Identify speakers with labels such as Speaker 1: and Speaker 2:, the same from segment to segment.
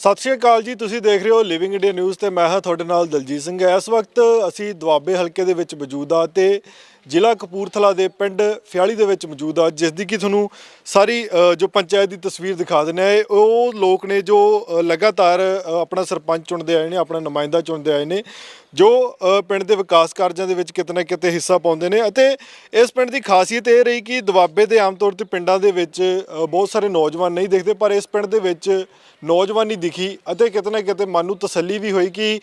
Speaker 1: ਸਤਿ ਸ਼੍ਰੀ ਅਕਾਲ ਜੀ, ਤੁਸੀਂ ਦੇਖ ਰਹੇ ਹੋ ਲਿਵਿੰਗ ਇੰਡੀਆ ਨਿਊਜ਼ ਤੇ ਮੈਂ ਹਾਂ ਤੁਹਾਡੇ ਨਾਲ ਦਲਜੀਤ ਸਿੰਘ। ਇਸ ਵਕਤ ਅਸੀਂ ਦੁਆਬੇ ਹਲਕੇ ਦੇ ਵਿੱਚ ਮੌਜੂਦ ਆ ਤੇ ਜ਼ਿਲ੍ਹਾ ਕਪੂਰਥਲਾ ਦੇ ਪਿੰਡ ਫਿਆਲੀ ਦੇ ਵਿੱਚ ਮੌਜੂਦ ਆ ਜਿਸ ਦੀ ਕਿ ਤੁਹਾਨੂੰ ਸਾਰੀ ਜੋ ਪੰਚਾਇਤ ਦੀ ਤਸਵੀਰ ਦਿਖਾ ਦਿੰਦੇ ਆ ਇਹ ਉਹ ਲੋਕ ਨੇ ਜੋ ਲਗਾਤਾਰ ਆਪਣਾ ਸਰਪੰਚ ਚੁਣਦੇ ਆਏ ਨੇ, ਆਪਣਾ ਨੁਮਾਇੰਦਾ ਚੁਣਦੇ ਆਏ ਨੇ। ਜੋ ਪਿੰਡ ਦੇ ਵਿਕਾਸ ਕਾਰਜਾਂ ਦੇ ਵਿੱਚ ਕਿਤੇ ਨਾ ਕਿਤੇ ਹਿੱਸਾ ਪਾਉਂਦੇ ਨੇ ਅਤੇ ਇਸ ਪਿੰਡ ਦੀ ਖਾਸੀਅਤ ਇਹ ਰਹੀ ਕਿ ਦੁਆਬੇ ਦੇ ਆਮ ਤੌਰ ਤੇ ਪਿੰਡਾਂ ਦੇ ਵਿੱਚ ਬਹੁਤ ਸਾਰੇ ਨੌਜਵਾਨ ਨਹੀਂ ਦਿਖਦੇ, ਪਰ ਇਸ ਪਿੰਡ ਦੇ ਵਿੱਚ ਨੌਜਵਾਨੀ ਦਿਖੀ ਅਤੇ ਕਿਤੇ ਨਾ ਕਿਤੇ ਮਨ ਨੂੰ ਤਸੱਲੀ ਵੀ ਹੋਈ ਕਿ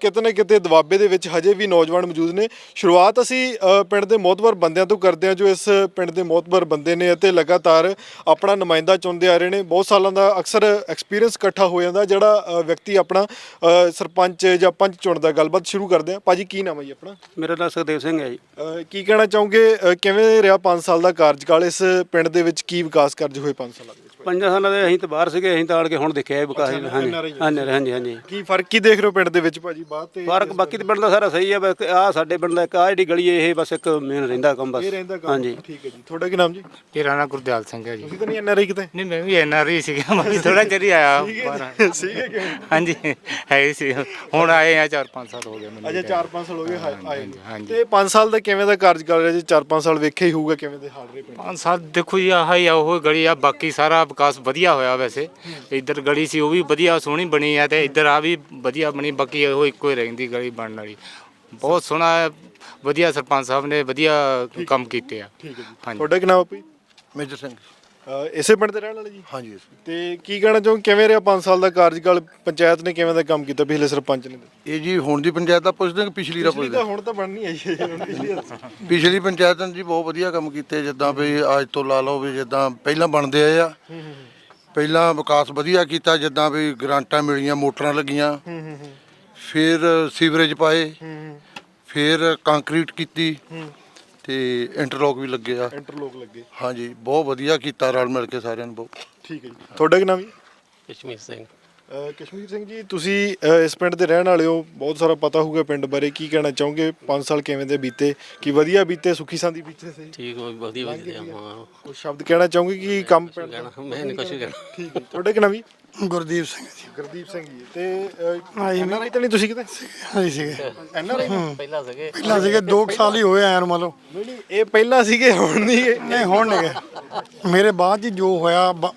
Speaker 1: ਕਿਤੇ ਨਾ ਕਿਤੇ ਦੁਆਬੇ ਦੇ ਵਿੱਚ ਹਜੇ ਵੀ ਨੌਜਵਾਨ ਮੌਜੂਦ ਨੇ। ਸ਼ੁਰੂਆਤ ਅਸੀਂ ਪਿੰਡ ਦੇ ਮੋਤਬਰ ਬੰਦਿਆਂ ਤੋਂ ਕਰਦੇ ਹਾਂ ਜੋ ਇਸ ਪਿੰਡ ਦੇ ਮੋਤਬਰ ਬੰਦੇ ਨੇ ਅਤੇ ਲਗਾਤਾਰ ਆਪਣਾ ਨੁਮਾਇੰਦਾ ਚੁਣਦੇ ਆ ਰਹੇ ਨੇ। ਬਹੁਤ ਸਾਲਾਂ ਦਾ ਅਕਸਰ ਐਕਸਪੀਰੀਅੰਸ ਇਕੱਠਾ ਹੋ ਜਾਂਦਾ ਜਿਹੜਾ ਵਿਅਕਤੀ ਆਪਣਾ ਸਰਪੰਚ ਜਾਂ ਪੰਚ ਚੁਣਦਾ ਗੱਲ ਗੱਲਬਾਤ ਸ਼ੁਰੂ ਕਰਦੇ ਹਾਂ। ਭਾਜੀ ਕੀ ਨਾਮ ਹੈ ਜੀ ਆਪਣਾ?
Speaker 2: ਮੇਰਾ ਨਾਮ ਸੁਖਦੇਵ ਸਿੰਘ ਹੈ ਜੀ।
Speaker 1: ਕੀ ਕਹਿਣਾ ਚਾਹੋਗੇ? ਕਿਵੇਂ ਰਿਹਾ 5 ਸਾਲ ਦਾ ਕਾਰਜਕਾਲ? ਇਸ ਪਿੰਡ ਦੇ ਵਿੱਚ ਕੀ ਵਿਕਾਸ ਕਾਰਜ ਹੋਏ 5 ਸਾਲਾਂ ਦੇ ਵਿੱਚ?
Speaker 2: ਪੰਜਾਂ ਸਾਲਾਂ ਦੇ ਅਸੀਂ ਤਾਂ ਬਾਹਰ ਸੀਗੇ ਅਸੀਂ ਤਾਂ ਆੜ ਕੇ ਹੁਣ ਦੇਖਿਆ ਇਹ ਵਿਕਾਸ ਹਾਂਜੀ। ਹਾਂਜੀ ਹਾਂਜੀ ਹਾਂਜੀ।
Speaker 1: ਕੀ ਫ਼ਰਕ ਕੀ ਦੇਖ ਰਹੇ ਹੋ ਪਿੰਡ ਦੇ ਵਿੱਚ ਭਾਜੀ? ਬਾਤ ਤੇ
Speaker 2: ਫ਼ਰਕ ਬਾਕੀ ਤੇ ਪਿੰਡ ਦਾ ਸਾਰਾ ਸਹੀ ਹੈ ਬਸ ਆ ਸਾਡੇ ਪਿੰਡ ਦਾ ਇੱਕ ਆ ਜਿਹੜੀ ਗਲੀ ਹੈ ਇਹ ਬਸ ਇੱਕ ਮੇਨ ਰਹਿੰਦਾ ਕੰਮ ਬਸ।
Speaker 1: ਇਹ ਰਹਿੰਦਾ ਕੰਮ।
Speaker 2: ਹਾਂਜੀ।
Speaker 1: ਠੀਕ ਹੈ ਜੀ। ਤੁਹਾਡਾ ਕੀ ਨਾਮ ਜੀ?
Speaker 3: ਮੇਰਾ ਨਾਮ ਗੁਰਦਿਆਲ ਸਿੰਘ ਹੈ ਜੀ।
Speaker 1: ਤੁਸੀਂ ਤਾਂ ਨਹੀਂ ਐਨਆਰਆਈ ਕਿਤੇ?
Speaker 3: ਨਹੀਂ ਮੈਂ ਵੀ ਐਨਆਰਆਈ ਸੀਗਾ ਮੈਂ ਵੀ ਥੋੜਾ ਚਿਰ ਹੀ ਆਇਆ ਬਾਹਰ।
Speaker 1: ਸੀਗੇ ਕਿਵੇਂ
Speaker 3: ਹਾਂਜੀ ਹੈ ਹੀ ਸੀ। ਹੁਣ ਆਏ ਆ 4-5 ਸਾਲ ਹੋ ਗਏ ਮੈਨੂੰ
Speaker 1: ਅਜੇ 4-5 ਸਾਲ ਹੋ ਗਏ ਹਾਏ- ਆਏ ਨੂੰ।
Speaker 3: ਹਾਂਜੀ।
Speaker 1: ਤੇ 5 ਸਾਲ ਦਾ ਕਿਵੇਂ ਦਾ ਕਾਰਜਕਾਲ ਰਿਹਾ ਜੀ? 4-5 ਸਾਲ ਵੇਖਿਆ ਹੀ ਹੋਊਗਾ ਕਿਵੇਂ ਦੇ ਹਾਲ ਰਹੇ ਪਿੰਡ?
Speaker 3: 5 ਸਾਲ ਦੇਖੋ ਜੀ ਆਹ ਹੀ ਆ ਉਹ ਗਲੀ ਆ ਬਾਕੀ ਸਾਰਾ ਵਿਕਾਸ ਵਧੀਆ ਹੋਇਆ ਵੈਸੇ। ਇੱਧਰ ਗਲੀ ਸੀ ਉਹ ਵੀ ਵਧੀਆ ਸੋਹਣੀ ਬਣੀ ਆ ਤੇ ਇੱਧਰ ਆ ਵੀ ਵਧੀਆ ਬਣੀ ਬਾਕੀ ਉਹ ਇੱਕੋ ਹੀ ਰਹਿੰਦੀ ਗਲੀ ਬਣਨ ਵਾਲੀ। ਬਹੁਤ ਸੋਹਣਾ ਹੈ, ਵਧੀਆ ਸਰਪੰਚ ਸਾਹਿਬ ਨੇ ਵਧੀਆ ਕੰਮ ਕੀਤੇ ਆ।
Speaker 1: ਠੀਕ ਹੈ ਜੀ।
Speaker 3: ਹਾਂਜੀ।
Speaker 1: ਤੁਹਾਡਾ ਕੀ ਨਾਮ
Speaker 4: ਮੇਜਰ ਸਿੰਘ।
Speaker 1: ਇਸੇ ਪਿੰਡ ਦੇ ਰਹਿਣ ਵਾਲੇ ਜੀ?
Speaker 4: ਹਾਂਜੀ
Speaker 1: ਤੇ ਕੀ ਕਹਿਣਾ ਚਾਹੋ ਕਿਵੇਂ ਰਿਹਾ 5 ਸਾਲ ਦਾ ਕਾਰਜਕਾਲ? ਪੰਚਾਇਤ ਨੇ ਕਿਵੇਂ ਦਾ ਕੰਮ ਕੀਤਾ ਪਿਛਲੇ ਸਰਪੰਚ ਨੇ?
Speaker 4: ਇਹ ਜੀ ਹੁਣ ਦੀ ਪੰਚਾਇਤ ਦਾ ਪੁੱਛਦੇ ਕਿ ਪਿਛਲੀ ਦਾ
Speaker 1: ਪਿਛਲੀ
Speaker 4: ਪੁੱਛਦੇ
Speaker 1: ਤਾਂ ਹੁਣ ਤਾਂ ਬਣਨੀ ਹੈ ਜੀ ਹੁਣ ਪਿਛਲੀ ਤਾਂ-
Speaker 4: ਪਿਛਲੀ ਪੰਚਾਇਤ ਨੇ ਜੀ ਬਹੁਤ ਵਧੀਆ ਕੰਮ ਕੀਤੇ ਜਿੱਦਾਂ ਵੀ ਅੱਜ ਤੋਂ ਲਾ ਲਓ ਵੀ ਜਿੱਦਾਂ ਪਹਿਲਾਂ ਬਣਦੇ ਆਏ ਆ। ਪਹਿਲਾਂ ਵਿਕਾਸ ਵਧੀਆ ਕੀਤਾ ਜਿੱਦਾਂ ਵੀ ਗ੍ਰਾਂਟਾਂ ਮਿਲੀਆਂ ਮੋਟਰਾਂ ਲੱਗੀਆਂ।
Speaker 1: ਹੂੰ ਹੂੰ ਹੂੰ।
Speaker 4: ਫਿਰ ਸੀਵਰੇਜ ਪਾਏ।
Speaker 1: ਹੂੰ
Speaker 4: ਫਿਰ ਕੰਕਰੀਟ ਕੀਤੀ।
Speaker 1: ਹੂੰ।
Speaker 4: ਤੇ ਇੰਟਰਲੋਕ ਵੀ ਲੱਗੇ ਆ।
Speaker 1: ਇੰਟਰਲੋਕ ਲੱਗੇ।
Speaker 4: ਹਾਂਜੀ ਬਹੁਤ ਵਧੀਆ ਕੀਤਾ ਰਲ ਮਿਲ ਕੇ ਸਾਰਿਆਂ ਨੇ ਬਹੁਤ।
Speaker 1: ਠੀਕ ਹੈ ਜੀ। ਤੁਹਾਡਾ ਕੀ ਨਾਮ ਜੀ?
Speaker 5: ਕਸ਼ਮੀਰ ਸਿੰਘ।
Speaker 1: ਕਸ਼ਮੀਰ ਸਿੰਘ ਜੀ ਤੁਸੀਂ ਅ, ਇਸ ਪਿੰਡ ਦੇ ਰਹਿਣ ਵਾਲੇ ਹੋ। ਬਹੁਤ ਸਾਰਾ ਪਤਾ ਹੋਊਗਾ ਪਿੰਡ ਬਾਰੇ। ਕੀ ਕਹਿਣਾ ਚਾਹੋਗੇ? 5 ਸਾਲ ਕਿਵੇਂ ਦੇ ਬੀਤੇ? ਕੀ ਵਧੀਆ ਬੀਤੇ? ਸੁਖੀ ਸਾਂਦੀ ਬੀਤੇ ਸਹੀ
Speaker 5: ਠੀਕ ਹੋ ਵਧੀਆ ਵਧੀਆ ਹਾਂ।
Speaker 1: ਕੁਝ ਸ਼ਬਦ ਕਹਿਣਾ ਚਾਹੋਗੇ ਕਿ ਕੰਮ ਪਿੰਡ
Speaker 5: ਕਹਿਣਾ ਮੈਂ ਨਹੀਂ ਕੁਝ ਕਹਿਣਾ।
Speaker 1: ਠੀਕ ਹੈ ਤੁਹਾਡੇ ਕੀ ਨਾਮ ਜੀ?
Speaker 6: ਗੁਰਦੀਪ ਸਿੰਘ ਜੀ।
Speaker 1: ਗੁਰਦੀਪ ਸਿੰਘ ਜੀ ਤੇ ਐਨਆਰਆਈ ਤਾਂ ਨਹੀਂ ਤੁਸੀਂ ਕਿਤੇ?
Speaker 6: ਹਾਂਜੀ ਸੀਗੇ।
Speaker 1: ਐਨਆਰਆਈ
Speaker 5: ਪਹਿਲਾਂ ਸੀਗੇ।
Speaker 6: ਪਹਿਲਾਂ ਸੀਗੇ 2 ਸਾਲ ਹੀ ਹੋਏ ਆਇਆ ਨੂੰ ਮੰਨ ਲਓ।
Speaker 1: ਨਹੀਂ ਨਹੀਂ ਇਹ ਪਹਿਲਾਂ ਸੀਗੇ ਹੁਣ ਨਹੀਂ ਇਹ।
Speaker 6: ਨਹੀਂ ਹੁਣ ਨਹੀਂ ਗਏ। ਮੇਰੇ ਬਾਅਦ ਜੀ ਜੋ ਹੋਇਆ ਬ-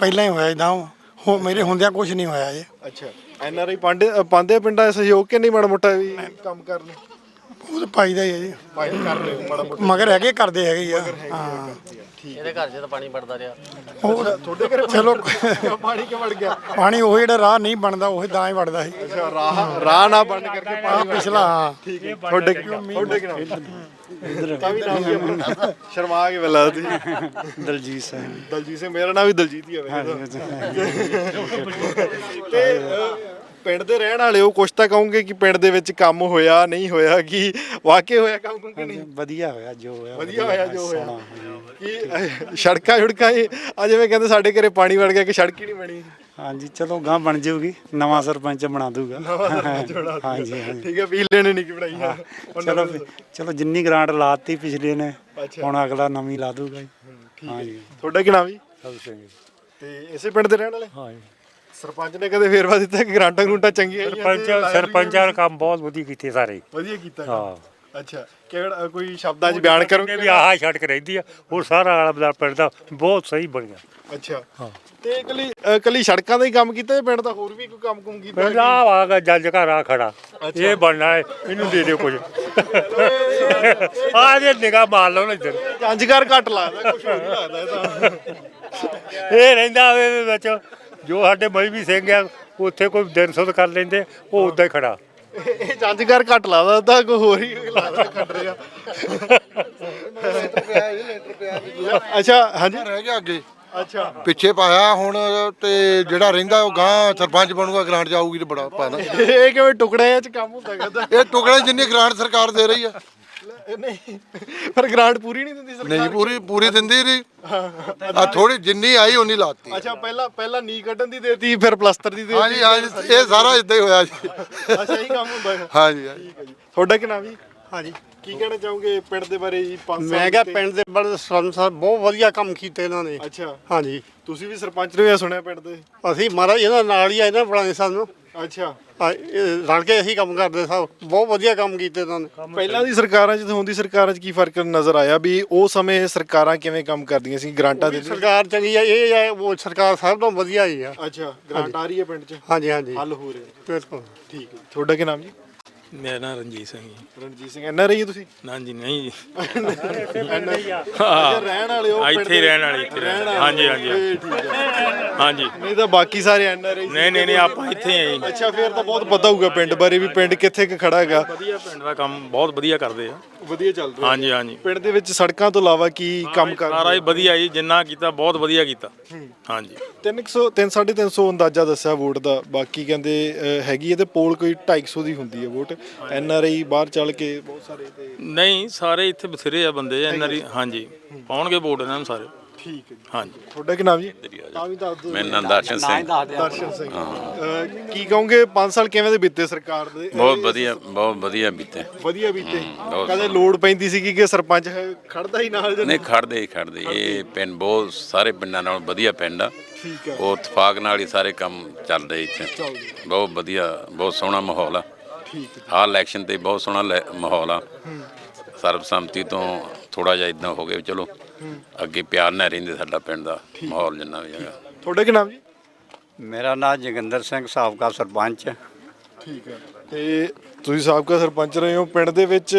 Speaker 6: ਪਹਿਲਾਂ ਹੀ ਹੋਇਆ ਇਦਾਂ ਹੋ ਮੇਰੇ ਹੁੰਦਿਆਂ ਕੁਝ ਨਹੀਂ ਹੋਇਆ ਜੀ
Speaker 1: ਅੱਛਾ ਐਨਆਰਆਈ ਪਾਂਡੇ ਆ ਪਿੰਡਾਂ 'ਚ ਸਹਿਯੋਗ ਕਿ ਨਹੀਂ ਮਾੜਾ ਮੋਟਾ ਵੀ ਕੰਮ ਕਰਨ?
Speaker 6: ਉਹ ਤਾਂ ਪਾਈ ਦਾ ਹੀ ਹੈ ਜੀ।
Speaker 1: ਭਾਈ ਕਰ ਰਹੇ ਹੋ ਮਾੜਾ ਮੋਟਾ।
Speaker 6: ਮਗਰ ਹੈਗੇ ਕਰਦੇ ਹੈਗੇ ਹੀ ਆ। ਹਾਂ।
Speaker 5: ਇਹਦੇ ਘਰ 'ਚ ਤਾਂ ਪਾਣੀ ਵੜਦਾ ਰਿਹਾ।
Speaker 6: ਉਹ
Speaker 1: ਤੁਹਾਡੇ ਘਰੇ
Speaker 6: ਚਲੋ
Speaker 1: ਪਾਣੀ ਕਿ ਵੜ ਗਿਆ?
Speaker 6: ਪਾਣੀ ਉਹ ਜਿਹੜਾ ਰਾਹ ਨਹੀਂ ਬਣਦਾ ਉਹ ਤਾਂ ਹੀ ਵੜਦਾ ਸੀ।
Speaker 1: ਅੱਛਾ ਰਾਹ ਰਾਹ ਨਾ ਬੰਦ ਕਰਕੇ ਪਾਣੀ
Speaker 6: ਪਿਛਲਾ ਹਾਂ।
Speaker 1: ਠੀਕ ਹੈ। ਤੁਹਾਡੇ ਤੁਹਾਡੇ ਕੀ ਨਾਮ ਤਾਂ ਵੀ ਨਾਮ ਹੀ ਆਪਣਾ? ਸ਼ਰਮਾ ਕੇ ਬਲਾ ਤੁਸੀਂ
Speaker 6: ਦਲਜੀਤ ਸਿੰਘ।
Speaker 1: ਦਲਜੀਤ ਸਿੰਘ ਮੇਰਾ ਨਾਮ ਵੀ ਦਲਜੀਤ ਹੀ ਹੈ ਵੈਸੇ ਤਾਂ। ਪਿੰਡ ਦੇ ਰਹਿਣ ਵਾਲੇ ਹੋ ਕੁਛ ਤਾਂ ਕਹੋਗੇ ਕਿ ਪਿੰਡ ਦੇ ਵਿੱਚ ਕੰਮ ਹੋਇਆ ਨਹੀਂ ਹੋਇਆ ਕਿ ਵਾਕਿਆ ਹੋਇਆ ਕੰਮ ਕੋਈ ਕਿ ਨਹੀਂ?
Speaker 6: ਵਧੀਆ ਹੋਇਆ ਜੋ ਹੋਇਆ
Speaker 1: ਵਧੀਆ ਹੋਇਆ ਜੋ ਹੋਇਆ। ਕਿ ਸੜਕਾਂ ਛੁੜਕਾਂ ਆ ਜਿਵੇਂ ਕਹਿੰਦੇ ਸਾਡੇ ਘਰੇ ਪਾਣੀ ਵੜ ਗਿਆ ਕਿ ਸੜਕ ਹੀ ਨਹੀਂ ਬਣੀ।
Speaker 7: ਹਾਂਜੀ ਚਲੋ ਗਾਂ ਬਣ ਜਾਊਗੀ ਨਵਾਂ ਸਰਪੰਚ ਬਣਾ ਦੂਗਾ ਹਾਂਜੀ
Speaker 1: ਠੀਕ ਹੈ ਪੀਲੇ ਨੇ ਨਹੀਂ ਕਿ ਬਣਾਈ ਹੈ
Speaker 7: ਚਲੋ ਚਲੋ ਜਿੰਨੀ ਗ੍ਰਾਂਟ ਲਾਤੀ ਪਿਛਲੇ ਨੇ। ਹੁਣ ਅਗਲਾ ਨਵੀਂ ਲਾ ਦੂਗਾ ਜੀ। ਹਾਂਜੀ।
Speaker 1: ਤੁਹਾਡਾ ਕੀ ਨਾਮ ਜੀ?
Speaker 7: ਸਭ ਸਿੰਘ
Speaker 1: ਤੇ ਇਸੇ ਪਿੰਡ ਦੇ ਰਹਿਣ ਵਾਲੇ?
Speaker 7: ਹਾਂਜੀ
Speaker 1: ਸਰਪੰਚ ਨੇ ਕਦੇ ਫੇਰਵਾ ਦਿੱਤਾ ਕਿ ਗਰਾਂਟਾਂ ਗਰੂੰਟਾਂ ਚੰਗੀਆਂ ਆਈਆਂ
Speaker 7: ਸਰਪੰਚ ਸਰਪੰਚਾਂ ਨੇ ਕੰਮ ਬਹੁਤ ਵਧੀਆ ਕੀਤੇ ਸਾਰੇ।
Speaker 1: ਵਧੀਆ ਕੀਤਾ
Speaker 7: ਹਾਂ।
Speaker 1: ਅੱਛਾ ਕਿਹੜਾ ਕੋਈ ਸ਼ਬਦਾਂ 'ਚ ਬਿਆਨ ਕਰੋਗੇ?
Speaker 7: ਵੀ ਆਹ ਛੱਡ ਕੇ ਰਹਿੰਦੀ ਆ ਹੋਰ ਸਾਰਾ ਆਲਾ ਬਦਾਰ ਪਿੰਡ ਦਾ ਬਹੁਤ ਸਹੀ ਬਣਿਆ।
Speaker 1: ਅੱਛਾ। ਤੇ ਇਕੱਲੀ ਇਕੱਲੀ ਸੜਕਾਂ ਦਾ ਹੀ ਕੰਮ ਕੀਤਾ ਜਾਂ ਪਿੰਡ ਦਾ ਹੋਰ ਵੀ ਕੋਈ ਕੰਮ ਕੁਮ ਕੀਤਾ?
Speaker 7: ਪਿੰਡ ਆ ਆਗਾ ਜੱਜ ਘਰ ਆ ਖੜਾ। ਇਹ ਬਣਨਾ ਹੈ ਇਹਨੂੰ ਦੇ ਦਿਓ ਕੁਝ। ਆ ਜੇ ਨਿਗਾਹ ਮਾਰ ਲਓ ਨਾ ਇੱਧਰ।
Speaker 1: ਜੰਜਗਰ ਘੱਟ ਲੱਗਦਾ ਕੁਝ ਨਹੀਂ ਲੱਗਦਾ ਇਹ ਤਾਂ।
Speaker 7: ਇਹ ਰਹਿੰਦਾ ਵੇ ਵਿੱਚ। ਜੋ ਸਾਡੇ ਮਜਬੀ ਸਿੰਘ ਆ ਉੱਥੇ ਕੋਈ ਦਿਨ ਸੁਧ ਕਰ ਲੈਂਦੇ ਉਹ ਉਦਾਂ ਹੀ ਖੜਾ।
Speaker 1: ਇਹ ਜੰਜਗਰ ਘੱਟ ਲੱਗਦਾ ਤਾਂ ਕੋਈ ਹੋਰ ਹੀ ਲੱਗਦਾ ਕੱਢ ਰਿਹਾ। ਅੱਛਾ ਹਾਂਜੀ।
Speaker 4: ਰਹਿ ਗਿਆ ਅੱਗੇ।
Speaker 1: ਅੱਛਾ।
Speaker 4: ਪਿੱਛੇ ਪਾਇਆ ਹੁਣ ਤੇ ਜਿਹੜਾ ਰਹਿੰਦਾ ਉਹ ਗਾਂ ਸਰਪੰਚ ਬਣੂਗਾ ਗ੍ਰਾਂਟ ਜਾਊਗੀ ਤੇ ਬੜਾ ਪਾਣਾ।
Speaker 1: ਇਹ ਕਿਵੇਂ ਟੁਕੜਿਆਂ 'ਚ ਕੰਮ ਹੁੰਦਾ ਕਹਿੰਦਾ?
Speaker 4: ਇਹ ਟੁਕੜੇ ਜਿੰਨੀ ਗ੍ਰਾਂਟ ਸਰਕਾਰ ਦੇ ਰਹੀ ਆ।
Speaker 1: ਨਹੀਂ ਪਰ ਗ੍ਰਾਂਟ ਪੂਰੀ ਨਹੀਂ ਦਿੰਦੀ ਸਰਕਾਰ
Speaker 4: ਨਹੀਂ ਪੂਰੀ ਪੂਰੀ ਦਿੰਦੀ ਨਹੀਂ ਆ ਥੋੜੀ ਜਿੰਨੀ ਆਈ ਉਨੀ ਲਾਤੀ।
Speaker 1: ਅੱਛਾ ਪਹਿਲਾਂ ਪਹਿਲਾਂ ਨੀ ਕੱਢਣ ਦੀ ਦੇਤੀ ਫਿਰ ਪਲਸਤਰ ਦੀ ਦੇਤੀ
Speaker 4: ਹਾਂਜੀ ਹਾਂਜੀ ਇਹ ਸਾਰਾ ਇਦਾਂ ਹੀ ਹੋਇਆ ਜੀ।
Speaker 1: ਅੱਛਾ ਇਹੀ ਕੰਮ ਹੁੰਦਾ ਹੈ।
Speaker 4: ਹਾਂਜੀ ਹਾਂਜੀ।
Speaker 1: ਠੀਕ ਹੈ ਜੀ। ਤੁਹਾਡਾ ਕੀ ਨਾਮ ਜੀ?
Speaker 6: ਹਾਂਜੀ।
Speaker 1: ਕੀ ਕਹਿਣਾ ਚਾਹੋਗੇ ਪਿੰਡ ਦੇ ਬਾਰੇ ਜੀ? ਪੰਜ ਸਾਲ
Speaker 6: ਮੈਂ ਕਿਹਾ। ਪਿੰਡ ਦੇ ਬੜੇ ਸਰਪੰਚ ਸਾਹਿਬ ਬਹੁਤ ਵਧੀਆ ਕੰਮ ਕੀਤੇ ਇਹਨਾਂ ਨੇ।
Speaker 1: ਅੱਛਾ।
Speaker 6: ਹਾਂਜੀ।
Speaker 1: ਤੁਸੀਂ ਵੀ ਸਰਪੰਚ ਆ ਸੁਣਿਆ ਪਿੰਡ ਦੇ?
Speaker 6: ਅਸੀਂ ਮਹਾਰਾਜ ਇਹਨਾਂ ਨਾਲ ਹੀ ਆ ਇਹਨਾਂ ਬਣਾਏ ਸਾਨੂੰ।
Speaker 1: ਅੱਛਾ।
Speaker 6: ਇਹ ਰਲ ਕੇ ਅਸੀਂ ਕੰਮ ਕਰਦੇ ਸਭ। ਬਹੁਤ ਵਧੀਆ ਕੰਮ ਕੀਤੇ ਨੇ।
Speaker 1: ਪਹਿਲਾਂ ਦੀ ਸਰਕਾਰਾਂ 'ਚ ਤੇ ਹੁਣ ਦੀ ਸਰਕਾਰਾਂ 'ਚ ਕੀ ਫ਼ਰਕ ਨਜ਼ਰ ਆਇਆ ਵੀ ਉਹ ਸਮੇਂ ਸਰਕਾਰਾਂ ਕਿਵੇਂ ਕੰਮ ਕਰਦੀਆਂ ਸੀ ਗ੍ਰਾਂਟਾਂ ਦੇ
Speaker 6: ਸਰਕਾਰ ਚੰਗੀ ਆ ਇਹ ਹੈ ਉਹ ਸਰਕਾਰ ਸਭ ਤੋਂ ਵਧੀਆ ਹੀ ਆ।
Speaker 1: ਅੱਛਾ ਗ੍ਰਾਂਟ ਆ ਰਹੀ ਹੈ ਪਿੰਡ 'ਚ।
Speaker 6: ਹਾਂਜੀ ਹਾਂਜੀ।
Speaker 1: ਹੱਲ ਹੋ ਰਿਹਾ।
Speaker 6: ਬਿਲਕੁਲ।
Speaker 1: ਠੀਕ ਹੈ। ਤੁਹਾਡਾ ਕੀ ਨਾਮ ਜੀ?
Speaker 8: ਮੇਰਾ ਨਾਮ ਰਣਜੀਤ ਸਿੰਘ ਜੀ
Speaker 1: ਰਣਜੀਤ ਸਿੰਘ ਐਨ ਰਹੀ ਤੁਸੀਂ?
Speaker 8: ਨਾ ਜੀ ਨਹੀਂ ਜੀ।
Speaker 1: ਅੱਛਾ ਰਹਿਣ ਵਾਲੇ ਹੋ ਪਿੰਡ
Speaker 8: ਇੱਥੇ ਹੀ
Speaker 1: ਦੇ?
Speaker 8: ਰਹਿਣ ਵਾਲੇ, ਇੱਥੇ ਰਹਿਣ ਵਾਲੇ। ਹਾਂਜੀ, ਹਾਂਜੀ।
Speaker 1: ਇਹ ਠੀਕ ਹੈ।
Speaker 8: ਹਾਂਜੀ।
Speaker 1: ਨਹੀਂ ਤਾਂ ਬਾਕੀ ਸਾਰੇ ਐਨ ਆਰ ਆਈ
Speaker 8: ਨਹੀਂ ਨਹੀਂ ਨਹੀਂ ਆਪਾਂ ਇੱਥੇ ਹੀ ਆ ਜੀ।
Speaker 1: ਅੱਛਾ ਫੇਰ ਤਾਂ ਬਹੁਤ ਪਤਾ ਹੋਊਗਾ ਪਿੰਡ ਬਾਰੇ ਵੀ ਪਿੰਡ ਕਿੱਥੇ ਕੁ ਖੜਾ ਹੈਗਾ।
Speaker 8: ਵਧੀਆ ਪਿੰਡ ਦਾ ਕੰਮ ਬਹੁਤ ਵਧੀਆ ਕਰਦੇ ਆ।
Speaker 1: ਵਧੀਆ ਚੱਲ ਰਿਹਾ।
Speaker 8: ਹਾਂਜੀ ਹਾਂਜੀ।
Speaker 1: ਪਿੰਡ ਦੇ ਵਿੱਚ ਸੜਕਾਂ ਤੋਂ ਇਲਾਵਾ ਕੀ ਕੰਮ ਕਰ
Speaker 8: ਸਾਰਾ ਹੀ? ਵਧੀਆ ਜੀ ਜਿੰਨਾ ਕੀਤਾ ਬਹੁਤ ਵਧੀਆ ਕੀਤਾ। ਹਾਂਜੀ।
Speaker 1: 300 350 ਅੰਦਾਜ਼ਾ ਦੱਸਿਆ ਵੋਟ ਦਾ। ਬਾਕੀ ਕਹਿੰਦੇ ਹੈਗੀ ਹੈ ਤੇ ਪੋਲ ਕੋਈ 250 ਦੀ ਹੁੰਦੀ ਹੈ ਵੋਟ। ਐਨ ਆਰ ਆਈ ਬਾਹਰ ਚੱਲ ਕੇ ਬਹੁਤ ਸਾਰੇ ਤੇ
Speaker 8: ਨਹੀਂ ਸਾਰੇ ਇੱਥੇ ਬਥੇਰੇ ਆ ਬੰਦੇ ਇਹਨਾਂ ਦੀ ਹਾਂਜੀ। ਪਾਉਣਗੇ ਵੋਟ ਇਹਨਾਂ ਨੂੰ ਸਾਰੇ।
Speaker 1: ਠੀਕ ਹੈ ਜੀ।
Speaker 8: ਹਾਂਜੀ।
Speaker 1: ਤੁਹਾਡਾ ਕੀ ਨਾਮ ਜੀ? ਤਾਂ ਵੀ ਦੱਸ ਦਿਓ।
Speaker 9: ਮੇਰਾ ਨਾਮ ਦਰਸ਼ਨ ਸਿੰਘ।
Speaker 1: ਦਰਸ਼ਨ ਸਿੰਘ। ਅਹ, ਕੀ ਕਹੋਗੇ 5 ਸਾਲ ਕਿਵੇਂ ਦੇ ਬੀਤੇ ਸਰਕਾਰ ਦੇ?
Speaker 9: ਬਹੁਤ ਵਧੀਆ ਬਹੁਤ ਵਧੀਆ ਬੀਤੇ।
Speaker 1: ਵਧੀਆ ਬੀਤੇ।
Speaker 9: ਬਹੁਤ
Speaker 1: ਕਦੇ ਲੋੜ ਪੈਂਦੀ ਸੀਗੀ ਕਿ ਸਰਪੰਚ ਖੜਦਾ ਹੀ ਨਾਲ ਜਾਂ
Speaker 9: ਨਹੀਂ ਖੜਦੇ ਹੀ ਖੜਦੇ। ਇਹ ਪਿੰਡ ਬਹੁਤ ਸਾਰੇ ਪਿੰਡਾਂ ਨਾਲੋਂ ਵਧੀਆ ਪਿੰਡ ਆ।
Speaker 1: ਠੀਕ ਹੈ
Speaker 9: ਉਹ ਇਤਫਾਕ ਨਾਲ ਹੀ ਸਾਰੇ ਕੰਮ ਚੱਲਦੇ ਇੱਥੇ। ਬਹੁਤ ਵਧੀਆ ਬਹੁਤ ਸੋਹਣਾ ਮਾਹੌਲ ਆ। ਆਹ ਇਲੈਕਸ਼ਨ ਤੇ ਬਹੁਤ ਸੋਹਣਾ ਲੈ- ਮਾਹੌਲ ਆ। ਸਰਬਸੰਮਤੀ ਤੋਂ ਥੋੜਾ ਜਿਹਾ ਇਦਾਂ ਹੋ ਗਿਆ ਵੀ ਚਲੋ ਅੱਗੇ ਪਿਆਰ ਨਾਲ ਰਹਿੰਦੇ ਸਾਡਾ ਪਿੰਡ ਦਾ ਮਾਹੌਲ ਜਿੰਨਾ ਵੀ ਹੈਗਾ।
Speaker 1: ਤੁਹਾਡਾ ਕੀ ਨਾਮ ਜੀ?
Speaker 2: ਮੇਰਾ ਨਾਮ ਜੋਗਿੰਦਰ ਸਿੰਘ ਸਾਬਕਾ ਸਰਪੰਚ।
Speaker 1: ਠੀਕ ਹੈ। ਤੇ ਤੁਸੀਂ ਸਾਬਕਾ ਸਰਪੰਚ ਰਹੇ ਹੋ। ਪਿੰਡ ਦੇ ਵਿੱਚ